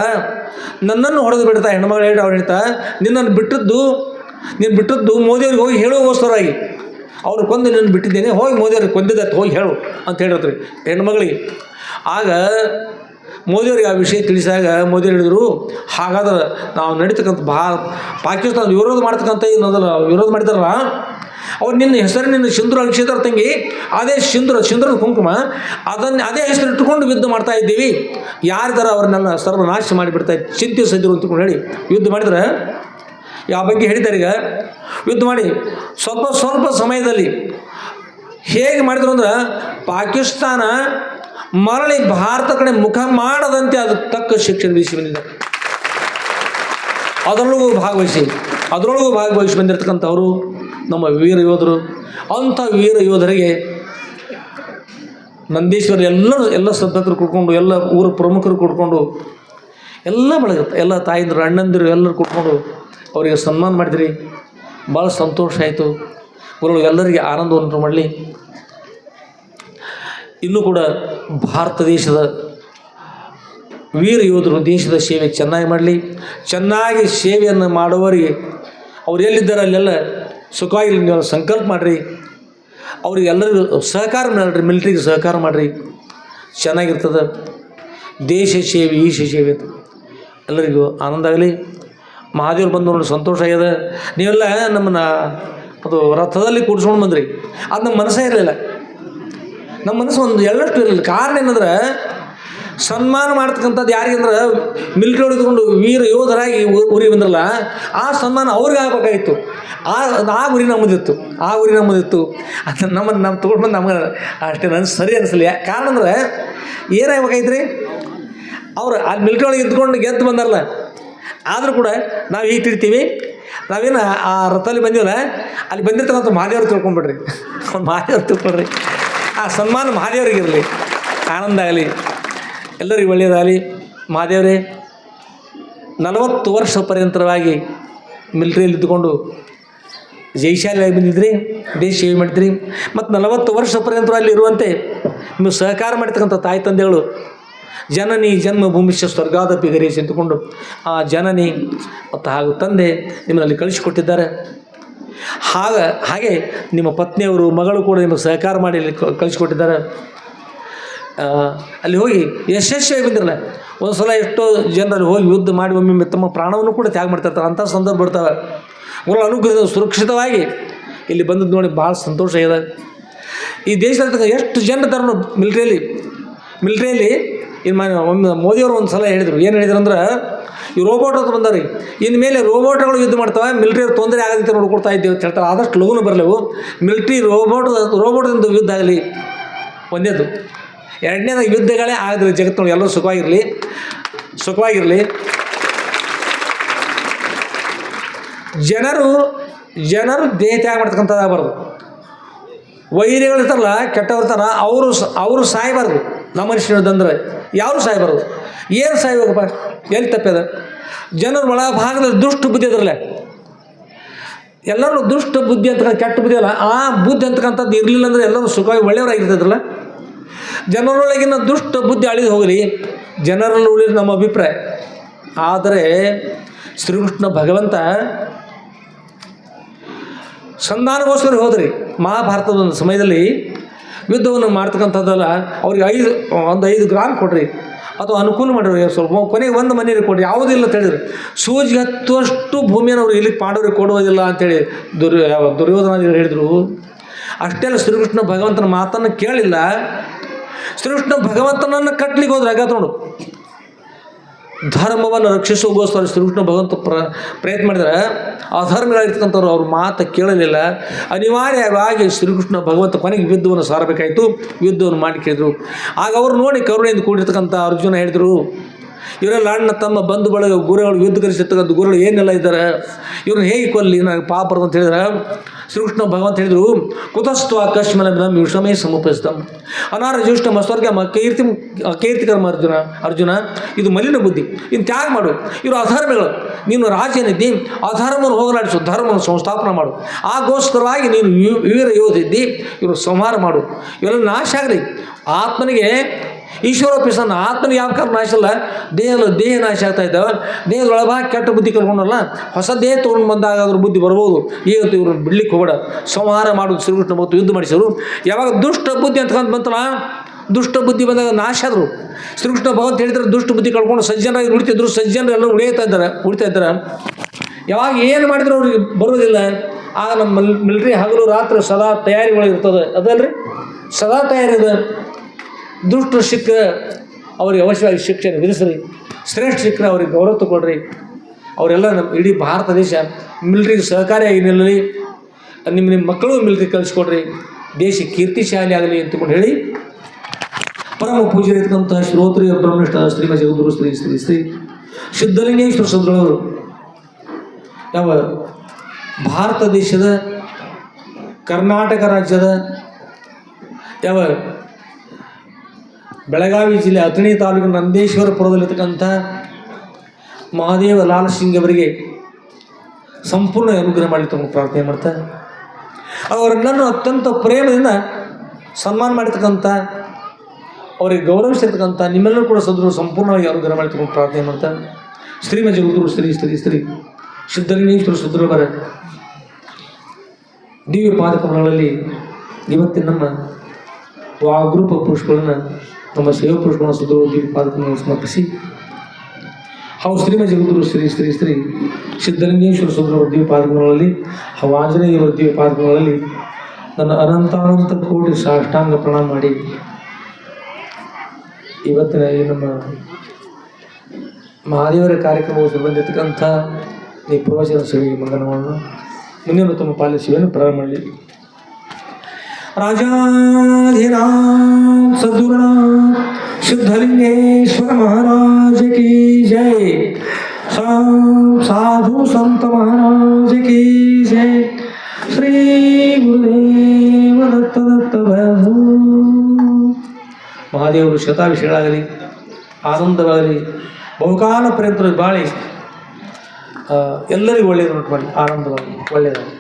ನನ್ನನ್ನು ಹೊಡೆದು ಬಿಡ್ತಾ ಹೆಣ್ಮಗಳು ಹೇಳಿ ಅವ್ರು ಹೇಳ್ತಾ. ನಿನ್ನನ್ನು ಬಿಟ್ಟದ್ದು, ನೀನು ಬಿಟ್ಟದ್ದು ಮೋದಿಯವ್ರಿಗೆ ಹೋಗಿ ಹೇಳುವಗೋಸ್ಕರವಾಗಿ ಅವ್ರು ಕೊಂದು ನಿನ್ನ ಬಿಟ್ಟಿದ್ದೇನೆ, ಹೋಗಿ ಮೋದಿಯವ್ರಿಗೆ ಕೊಂದಿದ್ದತ್ತು ಹೋಗಿ ಹೇಳು ಅಂತ ಹೇಳಿರ್ತಾರೆ ಹೆಣ್ಮಗಳಿಗೆ. ಆಗ ಮೋದಿಯವ್ರಿಗೆ ಆ ವಿಷಯ ತಿಳಿಸಿದಾಗ ಮೋದಿ ಹೇಳಿದರು, ಹಾಗಾದ್ರೆ ನಾವು ನಡೀತಕ್ಕಂಥ ಭಾ ಪಾಕಿಸ್ತಾನ ವಿರೋಧ ಮಾಡ್ತಕ್ಕಂಥ ಏನದಲ್ಲ ವಿರೋಧ ಮಾಡಿದಾರಲ್ಲ ಅವ್ರು ನಿನ್ನ ಹೆಸರು ನಿನ್ನ ಸಿಂಧೂರ ಕ್ಷೇತ್ರ ತಂಗಿ, ಅದೇ ಸಿಂಧೂರ ಸಿಂಧೂರದ ಕುಂಕುಮ, ಅದನ್ನು ಅದೇ ಹೆಸರು ಇಟ್ಟುಕೊಂಡು ಯುದ್ಧ ಮಾಡ್ತಾ ಇದ್ದೀವಿ. ಯಾರಿದಾರ ಅವ್ರನ್ನೆಲ್ಲ ಸರ್ವನಾಶ ಮಾಡಿಬಿಡ್ತಾ ಚಿಂತೆ ಚಿಂತಿಸಿದ್ರು ಅಂತಕೊಂಡು ಹೇಳಿ, ಯುದ್ಧ ಮಾಡಿದ್ರೆ ಯಾವ ಬಗ್ಗೆ ಹೇಳಿದ್ದಾರೆ ಈಗ, ಯುದ್ಧ ಮಾಡಿ. ಸ್ವಲ್ಪ ಸ್ವಲ್ಪ ಸಮಯದಲ್ಲಿ ಹೇಗೆ ಮಾಡಿದ್ರು ಅಂದ್ರೆ, ಪಾಕಿಸ್ತಾನ ಮರಳಿ ಭಾರತ ಕಡೆ ಮುಖ ಮಾಡದಂತೆ ಅದು ತಕ್ಕ ಶಿಕ್ಷಣ ವಿಧಿಸಿ ಬಂದಿದೆ. ಅದರೊಳಗೂ ಭಾಗವಹಿಸಿ ಅದರೊಳಗೂ ಭಾಗವಹಿಸಿ ಬಂದಿರತಕ್ಕಂಥವರು ನಮ್ಮ ವೀರ ಯೋಧರು, ಅಂಥ ವೀರ ಯೋಧರಿಗೆ ನಂದೀಶ್ವರ ಎಲ್ಲರೂ ಎಲ್ಲ ಸದ್ಧತರು ಕೂಡ್ಕೊಂಡು, ಎಲ್ಲ ಊರ ಪ್ರಮುಖರು ಕೂಡ್ಕೊಂಡು, ಎಲ್ಲ ಬೆಳಗುತ್ತೆ. ಎಲ್ಲ ತಾಯಂದಿರು ಅಣ್ಣಂದಿರು ಎಲ್ಲರೂ ಕೂತ್ಕೊಂಡು ಅವರಿಗೆ ಸನ್ಮಾನ ಮಾಡಿದ್ರಿ. ಭಾಳ ಸಂತೋಷ ಆಯಿತು. ಗುರುಗಳು, ಎಲ್ಲರಿಗೆ ಆನಂದವನ್ನು ಮಾಡಲಿ. ಇನ್ನೂ ಕೂಡ ಭಾರತ ದೇಶದ ವೀರ ಯೋಧರು ದೇಶದ ಸೇವೆ ಚೆನ್ನಾಗಿ ಮಾಡಲಿ. ಚೆನ್ನಾಗಿ ಸೇವೆಯನ್ನು ಮಾಡುವವರಿಗೆ, ಅವ್ರು ಎಲ್ಲಿದ್ದಾರೆ ಅಲ್ಲೆಲ್ಲ ಸುಖವಾಗಿ ನೀವು ಸಂಕಲ್ಪ ಮಾಡಿರಿ. ಅವ್ರಿಗೆಲ್ಲರಿಗೂ ಸಹಕಾರ ಮಾಡಿರಿ, ಮಿಲಿಟ್ರಿಗೆ ಸಹಕಾರ ಮಾಡಿರಿ. ಚೆನ್ನಾಗಿರ್ತದೆ. ದೇಶ ಸೇವೆ ಈಶ ಸೇವೆ ಅಂತ. ಎಲ್ಲರಿಗೂ ಆನಂದ ಆಗಲಿ. ಮಹಾದೇವ್ರು ಬಂದು ನೋಡಿ ಸಂತೋಷ ಆಗ್ಯದ. ನೀವೆಲ್ಲ ನಮ್ಮನ್ನು ಅದು ರಥದಲ್ಲಿ ಕೂಡ್ಸ್ಕೊಂಡು ಬಂದ್ರಿ. ಅದು ನಮ್ಮ ಮನಸ್ಸೇ ಇರಲಿಲ್ಲ. ನಮ್ಮ ಮನಸ್ಸು ಒಂದು ಎಳ್ಳಷ್ಟು ಇರಲಿಲ್ಲ. ಕಾರಣ ಏನಂದ್ರೆ ಸನ್ಮಾನ ಮಾಡ್ತಕ್ಕಂಥದ್ದು ಯಾರಿಗಂದ್ರೆ ಮಿಲ್ಟ್ರಿ ಹೊಡೆದುಕೊಂಡು ವೀರ ಯೋಧರಾಗಿ ಉರಿ ಬಂದ್ರಲ್ಲ, ಆ ಸನ್ಮಾನ ಅವ್ರಿಗೆ ಆಗಬೇಕಾಗಿತ್ತು. ಆ ಆ ಗುರಿ ನಮ್ಮದಿತ್ತು ಆ ಗುರಿ ನಮ್ಮದಿತ್ತು ಅದನ್ನು ನಮ್ಮನ್ನು ನಮ್ಮ ತೊಗೊಂಡು ಬಂದು ನಮಗೆ ಅಷ್ಟೇ ನನ್ನ ಸರಿ ಅನಿಸಲಿ ಯಾ- ಕಾರಣ ಅಂದರೆ ಏನಾಗಬೇಕಾಯ್ತು ಅವ್ರು ಅಲ್ಲಿ ಮಿಲಿಟರಿ ಒಳಗೆ ಇದ್ಕೊಂಡು ಗೆದ್ದು ಬಂದಾರಲ್ಲ, ಆದರೂ ಕೂಡ ನಾವು ಈಗ ತಿಳ್ತೀವಿ. ನಾವೇನು ಆ ರಥದಲ್ಲಿ ಬಂದಿವಲ್ಲ, ಅಲ್ಲಿ ಬಂದಿರ್ತಕ್ಕಂಥ ಮಹಾದೇವ್ರು ತಿಳ್ಕೊಂಬಿಡ್ರಿ. ಮಹಾದೇವ್ರು ತಿಳ್ಕೊಳ್ರಿ ಆ ಸನ್ಮಾನ ಮಹಾದೇವ್ರಿಗೆ ಇರಲಿ ಆನಂದ ಆಗಲಿ. ಎಲ್ಲರಿಗೂ ಒಳ್ಳೆಯದಾಗಲಿ. ಮಹಾದೇವರೇ, ನಲವತ್ತು ವರ್ಷ ಪರ್ಯಂತರವಾಗಿ ಮಿಲಿಟ್ರಿಯಲ್ಲಿ ಇದ್ದುಕೊಂಡು ಜೈಶಾಲಿಯಾಗಿ ಬಂದಿದ್ರಿ, ದೇಶ ಸೇವೆ ಮಾಡಿದ್ರಿ ಮತ್ತು ನಲವತ್ತು ವರ್ಷ ಪರ್ಯಂತರ ಅಲ್ಲಿ ಇರುವಂತೆ ನೀವು ಸಹಕಾರ ಮಾಡ್ತಕ್ಕಂಥ ತಾಯಿ ತಂದೆಗಳು ಜನನಿ ಜನ್ಮ ಭೂಮಿಷ್ಯ ಸ್ವರ್ಗಾದ ಗರೀಶ್ ಎಂದುಕೊಂಡು ಆ ಜನನಿ ಮತ್ತು ಹಾಗೂ ತಂದೆ ನಿಮ್ಮಲ್ಲಿ ಕಳಿಸಿಕೊಟ್ಟಿದ್ದಾರೆ. ಹಾಗ, ಹಾಗೆ ನಿಮ್ಮ ಪತ್ನಿಯವರು ಮಗಳು ಕೂಡ ನಿಮಗೆ ಸಹಕಾರ ಮಾಡಿ ಕಳಿಸಿಕೊಟ್ಟಿದ್ದಾರೆ. ಅಲ್ಲಿ ಹೋಗಿ ಯಶಸ್ವಿಯಾಗಿ ಬಂದಿರಲ್ಲ ಒಂದು ಸಲ ಎಷ್ಟೋ ಜನರಲ್ಲಿ ಹೋಗಿ ಯುದ್ಧ ಮಾಡಿ ಒಮ್ಮೆ ತಮ್ಮ ಪ್ರಾಣವನ್ನು ಕೂಡ ತ್ಯಾಗ ಮಾಡ್ತಿರ್ತಾರೆ. ಅಂಥ ಸಂದರ್ಭ ಬರ್ತಾವೆ. ಅವರ ಅನುಗ್ರಹ ಸುರಕ್ಷಿತವಾಗಿ ಇಲ್ಲಿ ಬಂದದ್ದು ನೋಡಿ ಭಾಳ ಸಂತೋಷ ಇದೆ. ಈ ದೇಶದಲ್ಲಿ ಎಷ್ಟು ಜನ ಧರ್ಮ ಮಿಲಿಟ್ರಿಯಲ್ಲಿ ಮಿಲಿಟ್ರಿಯಲ್ಲಿ ಇನ್ನು ಒಮ್ಮೆ ಮೋದಿಯವರು ಒಂದು ಸಲ ಹೇಳಿದರು. ಏನು ಹೇಳಿದ್ರು ಅಂದ್ರೆ, ಈ ರೋಬೋಟ್ ಅಂತ ಬಂದವ್ರಿ ಇನ್ನು ಮೇಲೆ ರೋಬೋಟ್ಗಳು ಯುದ್ಧ ಮಾಡ್ತಾವೆ, ಮಿಲಿಟರಿ ತೊಂದರೆ ಆಗದಂತೆ ನೋಡ್ಕೊಳ್ತಾ ಇದ್ದೇವೆ ಅಂತ ಹೇಳ್ತಾರೆ. ಆದಷ್ಟು ಲಘುನ ಬರಲೇವು. ಮಿಲ್ಟ್ರಿ ರೋಬೋಟ್, ರೋಬೋಟ್ದಿಂದ ಯುದ್ಧ ಆಗಲಿ. ಒಂದೇದು. ಎರಡನೇದಾಗಿ ಯುದ್ಧಗಳೇ ಆದ್ರೆ ಜಗತ್ತಿನೊಳಗೆ ಎಲ್ಲರೂ ಸುಖವಾಗಿರಲಿ. ಸುಖವಾಗಿರಲಿ. ಜನರು ಜನರು ದೇಹ ತ್ಯಾಗ ಮಾಡ್ತಕ್ಕಂಥದ್ದಾಗಬಾರ್ದು ಕೆಟ್ಟವ್ರು ಇರ್ತಾರ, ಅವರು ಅವರು ಸಾಯಬಾರ್ದು. ನಮ್ಮ ಮನುಷ್ಯನದಂದ್ರೆ ಯಾರು ಸಾಯಬಾರ್ದು? ಏನು ಸಾಯ್ಬೇಕಪ್ಪ? ಎಲ್ಲಿ ತಪ್ಪಿದೆ ಜನರ ಒಳಭಾಗದಲ್ಲಿ ದುಷ್ಟ ಬುದ್ಧಿ ಇದ್ರಲ್ಲೇ. ಎಲ್ಲರೂ ದುಷ್ಟ ಬುದ್ಧಿ ಅಂತಕ್ಕಂಥ ಕೆಟ್ಟ ಬುದ್ಧಿ ಅಲ್ಲ, ಆ ಬುದ್ಧಿ ಅಂತಕ್ಕಂಥದ್ದು ಇರಲಿಲ್ಲ ಅಂದ್ರೆ ಎಲ್ಲರೂ ಸುಖವಾಗಿ ಒಳ್ಳೆಯವರಾಗಿರ್ತದ್ರಲ್ಲ. ಜನರೊಳಗಿನ ದುಷ್ಟ ಬುದ್ಧಿ ಅಳಿದು ಹೋಗಲಿ. ಜನರಲ್ಲಿ ಉಳಿದ ನಮ್ಮ ಅಭಿಪ್ರಾಯ. ಆದರೆ ಶ್ರೀಕೃಷ್ಣ ಭಗವಂತ ಸಂಧಾನಗೋಸ್ಕರ ಹೋದ್ರಿ. ಮಹಾಭಾರತದ ಒಂದು ಸಮಯದಲ್ಲಿ ಯುದ್ಧವನ್ನು ಮಾಡ್ತಕ್ಕಂಥದ್ದಲ್ಲ, ಅವ್ರಿಗೆ ಐದು, ಒಂದು ಐದು ಗ್ರಾಮ್ ಕೊಡ್ರಿ. ಅಥವಾ ಅನುಕೂಲ ಮಾಡಿರಿ ಸ್ವಲ್ಪ ಕೊನೆಗೆ ಒಂದು ಮನೆಯಲ್ಲಿ ಕೊಡ್ರಿ ಯಾವುದಿಲ್ಲ ಅಂತ ಹೇಳಿದ್ರು. ಸೂಜಿಗೆ ಹತ್ತುವಷ್ಟು ಭೂಮಿಯನ್ನು ಅವ್ರು ಇಲ್ಲಿ ಪಾಂಡವರಿಗೆ ಕೊಡುವುದಿಲ್ಲ ಅಂತೇಳಿ ದುರ್ಯ, ದುರ್ಯೋಧನ ಹೇಳಿದರು. ಅಷ್ಟೆಲ್ಲ ಶ್ರೀಕೃಷ್ಣ ಭಗವಂತನ ಮಾತನ್ನು ಕೇಳಿಲ್ಲ ಶ್ರೀಕೃಷ್ಣ ಭಗವಂತನನ್ನು ಕಟ್ಲಿಕ್ಕೆ ಹೋದ್ರೆ ಆಗ ನೋಡು. ಧರ್ಮವನ್ನು ರಕ್ಷಿಸೋಗೋಸ್ಕರ ಶ್ರೀಕೃಷ್ಣ ಭಗವಂತ ಪ್ರ, ಪ್ರಯತ್ನ ಮಾಡಿದ್ರೆ ಅಧರ್ಮಿಗಳಾಗಿರ್ತಕ್ಕಂಥವ್ರು ಅವ್ರ ಮಾತು ಕೇಳಲಿಲ್ಲ. ಅನಿವಾರ್ಯವಾಗಿ ಶ್ರೀಕೃಷ್ಣ ಭಗವಂತ ಕೊನೆಗೆ ಯುದ್ಧವನ್ನು ಸಾರಬೇಕಾಯಿತು. ಯುದ್ಧವನ್ನು ಮಾಡಿ ಕೇಳಿದರು. ಆಗ ಅವರು ನೋಡಿ ಕರುಣೆಯಿಂದ ಕೂಡಿರ್ತಕ್ಕಂಥ ಅರ್ಜುನ ಹೇಳಿದರು ಇವರೆಲ್ಲ ಅಣ್ಣ, ತಮ್ಮ, ಬಂಧು ಬಳಗ, ಗುರುಗಳು, ಯುದ್ಧ ಕರೆಸಿರ್ತಕ್ಕಂಥ ಗುರುಗಳು ಏನೆಲ್ಲ ಇದ್ದಾರೆ? ಇವ್ರನ್ನ ಹೇಗೆ ಕೊಲ್ಲಿ? ನನಗೆ ಪಾಪ ಅಂತ ಹೇಳಿದ್ರೆ, ಶ್ರೀಕೃಷ್ಣ ಭಗವಂತ ಹೇಳಿದರು, ಕುತಸ್ತು ಆಕಾಶಮನ ನಮ್ಮ ವಿಷಮೇ ಅನಾರ ಜ್ಯೇಷ್ಠ ಮಸ್ವರ್ಗ ಕೀರ್ತಿ, ಕೀರ್ತಿಕರ್ಮ ಅರ್ಜುನ ಅರ್ಜುನ, ಇದು ಮಲಿನ ಬುದ್ಧಿ. ಇನ್ನು ತ್ಯಾಗ ಮಾಡು. ಇವರು ಅಧರ್ಮಗಳು. ನೀನು ರಾಜನಿದ್ದಿ, ಅಧರ್ಮವನ್ನು ಹೋಗಲಾಡಿಸು, ಧರ್ಮವನ್ನು ಸಂಸ್ಥಾಪನೆ ಮಾಡು. ಆಗೋಸ್ಕರವಾಗಿ ನೀನು ವಿವಿಧ ಯೋಧ ಇದ್ದಿ ಇವರು ಸಂಹಾರ ಮಾಡು. ಇವೆಲ್ಲ ನಾಶ ಆಗಲಿ. ಆತ್ಮನಿಗೆ ಈಶ್ವರೋಪಿಸನ್ನ ಆತ್ಮನ ಯಾವ ಕಾರಣ ನಾಶ ಇಲ್ಲ ದೇಹದ ದೇಹ ನಾಶ ಆಗ್ತಾ ಇದ್ದಾವೆ? ದೇಹದ ಒಳಭಾಗ ಕೆಟ್ಟ ಬುದ್ಧಿ ಕಲ್ಕೊಂಡಲ್ಲ ಹೊಸ ದೇಹ ತೊಗೊಂಡು ಬಂದಾಗ ಅದ್ರ ಬುದ್ಧಿ ಬರ್ಬೋದು. ಇವತ್ತು ಇವರು ಬಿಡ್ಲಿಕ್ಕೆ ಹೋಗಬೇಡ. ಸಂಹಾರ ಮಾಡೋದು ಶ್ರೀಕೃಷ್ಣ ಮತ್ತು ಯುದ್ಧ ಮಾಡಿಸೋರು ಯಾವಾಗ ದುಷ್ಟ ಬುದ್ಧಿ ಅಂತಕಂತ ಬಂತಲ್ಲ, ದುಷ್ಟ ಬುದ್ಧಿ ಬಂದಾಗ ನಾಶ ಆದರು. ಶ್ರೀಕೃಷ್ಣ ಭಗವಂತ ಹೇಳಿದ್ರೆ, ದುಷ್ಟ ಬುದ್ಧಿ ಕಳ್ಕೊಂಡು ಸಜ್ಜನರಾಗಿ ಉಳಿತಿದ್ರು ಸಜ್ಜನರು ಎಲ್ಲ ಉಳಿಯುತ್ತಾ ಇದ್ದಾರೆ, ಉಳಿತಾ ಇದ್ದಾರೆ? ಯಾವಾಗ ಏನು ಮಾಡಿದ್ರು ಅವ್ರಿಗೆ ಬರೋದಿಲ್ಲ. ಆಗ ನಮ್ಮ ಮಿಲ್, ಮಿಲ್ಟ್ರಿ ಹಗಲು ರಾತ್ರಿ ಸದಾ ತಯಾರಿ ಒಳಗೆ ಇರ್ತದೆ. ಅದಲ್ರಿ? ಸದಾ ತಯಾರಿ ಇದೆ ದುಷ್ಟರು ಸಿಕ್ಕರೆ ಅವ್ರಿಗೆ ಅವಶ್ಯವಾಗಿ ಶಿಕ್ಷಣ ವಿಧಿಸ್ರಿ. ಶ್ರೇಷ್ಠ ಸಿಕ್ಕರೆ ಅವ್ರಿಗೆ ಗೌರವ ತಗೊಳ್ರಿ. ಅವರೆಲ್ಲ ನಮ್ಮ ಇಡೀ ಭಾರತ ದೇಶ ಮಿಲ್ಟ್ರಿಗೆ ಸಹಕಾರಿಯಾಗಿ ನಿಲ್ಲಲಿ. ನಿಮ್ಮ ನಿಮ್ಮ ಮಕ್ಕಳು ಮಿಲ್ಟ್ರಿ ಕಳಿಸ್ಕೊಡ್ರಿ ದೇಶ ಕೀರ್ತಿಶಾಲಿ ಆಗಲಿ ಅಂತಕೊಂಡು ಹೇಳಿ. ಪರಮ ಪೂಜೆ ಇರ್ತಕ್ಕಂತಹ ಶ್ರೋತ್ರಿ ಬ್ರಹ್ಮನಿಷ್ಠ ಶ್ರೀಮ ಜಗದ್ಗುರು ಶ್ರೀ ಶ್ರೀ ಶ್ರೀ ಸಿದ್ಧಲಿಂಗೇಶ್ವರ ಸದ್ಗಳವರು ಯಾವ ಭಾರತ ದೇಶದ, ಕರ್ನಾಟಕ ರಾಜ್ಯದ, ಯಾವ ಬೆಳಗಾವಿ ಜಿಲ್ಲೆ ಅಥಣಿ ತಾಲೂಕಿನ ನಂದೇಶ್ವರಪುರದಲ್ಲಿರ್ತಕ್ಕಂಥ ಮಹಾದೇವ ಲಾಲ್ ಸಿಂಗ್ ಅವರಿಗೆ ಸಂಪೂರ್ಣ ಅನುಗ್ರಹ ಮಾಡಿ ತಮ್ಮ ಪ್ರಾರ್ಥನೆ ಮಾಡ್ತಾರೆ ಅವರನ್ನು ಅತ್ಯಂತ ಪ್ರೇಮದಿಂದ ಸನ್ಮಾನ ಮಾಡಿರ್ತಕ್ಕಂಥ, ಅವರಿಗೆ ಗೌರವಿಸಿರ್ತಕ್ಕಂಥ ನಿಮ್ಮೆಲ್ಲರೂ ಕೂಡ ಸದ್ರು ಸಂಪೂರ್ಣವಾಗಿ ಅನುಗ್ರಹ ಮಾಡಿ ತಮ್ಮ ಪ್ರಾರ್ಥನೆ ಮಾಡ್ತಾ, ಶ್ರೀಮಜಿ ಜಗದ್ಗುರು ಶ್ರೀ ಸ್ತ್ರೀ ಶ್ರೀ ಸಿದ್ಧಲಿಂಗೇಶ್ವರ ಸುದ್ರವರ ದಿವ್ಯ ಪಾದಕಮಲಗಳಲ್ಲಿ ಇವತ್ತಿನ ನಮ್ಮ ವಾಗ್ರೂಪ ಪುರುಷಗಳನ್ನು ನಮ್ಮ ಸುದ್ರ ದಿವ್ಯ ಪಾದಕಗಳನ್ನು ಸಮರ್ಪಿಸಿ. ಹಾಗೂ ಶ್ರೀಮ ಜಗದ್ಗುರು ಶ್ರೀ ಶ್ರೀ ಶ್ರೀ ಸಿದ್ಧಲಿಂಗೇಶ್ವರ ದಿವ್ಯ ಪಾದಕಗಳಲ್ಲಿ ಹಾಗೂ ಆಂಜನೇಯವರ ದಿವ್ಯ ಪಾದಕಗಳಲ್ಲಿ ನನ್ನ ಅನಂತಾನಂತ ಕೋಟಿ ಸಾಷ್ಟಾಂಗ ಪ್ರಣಾಮ ಮಾಡಿ. ಇವತ್ತಿನ ಈ ನಮ್ಮ ಮಹಾದೇವರ ಕಾರ್ಯಕ್ರಮವು ಸಂಬಂಧಿತಕ್ಕಂಥ ಈ ಪ್ರವಚನ ಸೇವೆಗೆ ಮಂಗನವನ್ನು, ಮುಂದಿನ ತಮ್ಮ ಪಾಲಿಸುವೆಯನ್ನು ಪ್ರಾರಂಭ ಮಾಡಲಿ. राजाधिराम सद्गुरुनाथ सिद्धलिंगेश्वर महाराज की जय सा- साधु संत महाराज की जय श्री गुरुदेव दत्त दत्त ಪ್ರಭು ಮಹಾದೇವರು ಶತಾಭಿಷೇಕಗಳಾಗಲಿ ಆನಂದವಾಗಲಿ ಬಹುಕಾಲ ಪರ್ಯಂತ ಬಾಳಿ ಆ, ಎಲ್ಲರಿಗೂ ಒಳ್ಳೆಯದು ಉಂಟು ಮಾಡಿ ಆನಂದವಾಗಿ ಒಳ್ಳೆಯದಾಗಲಿ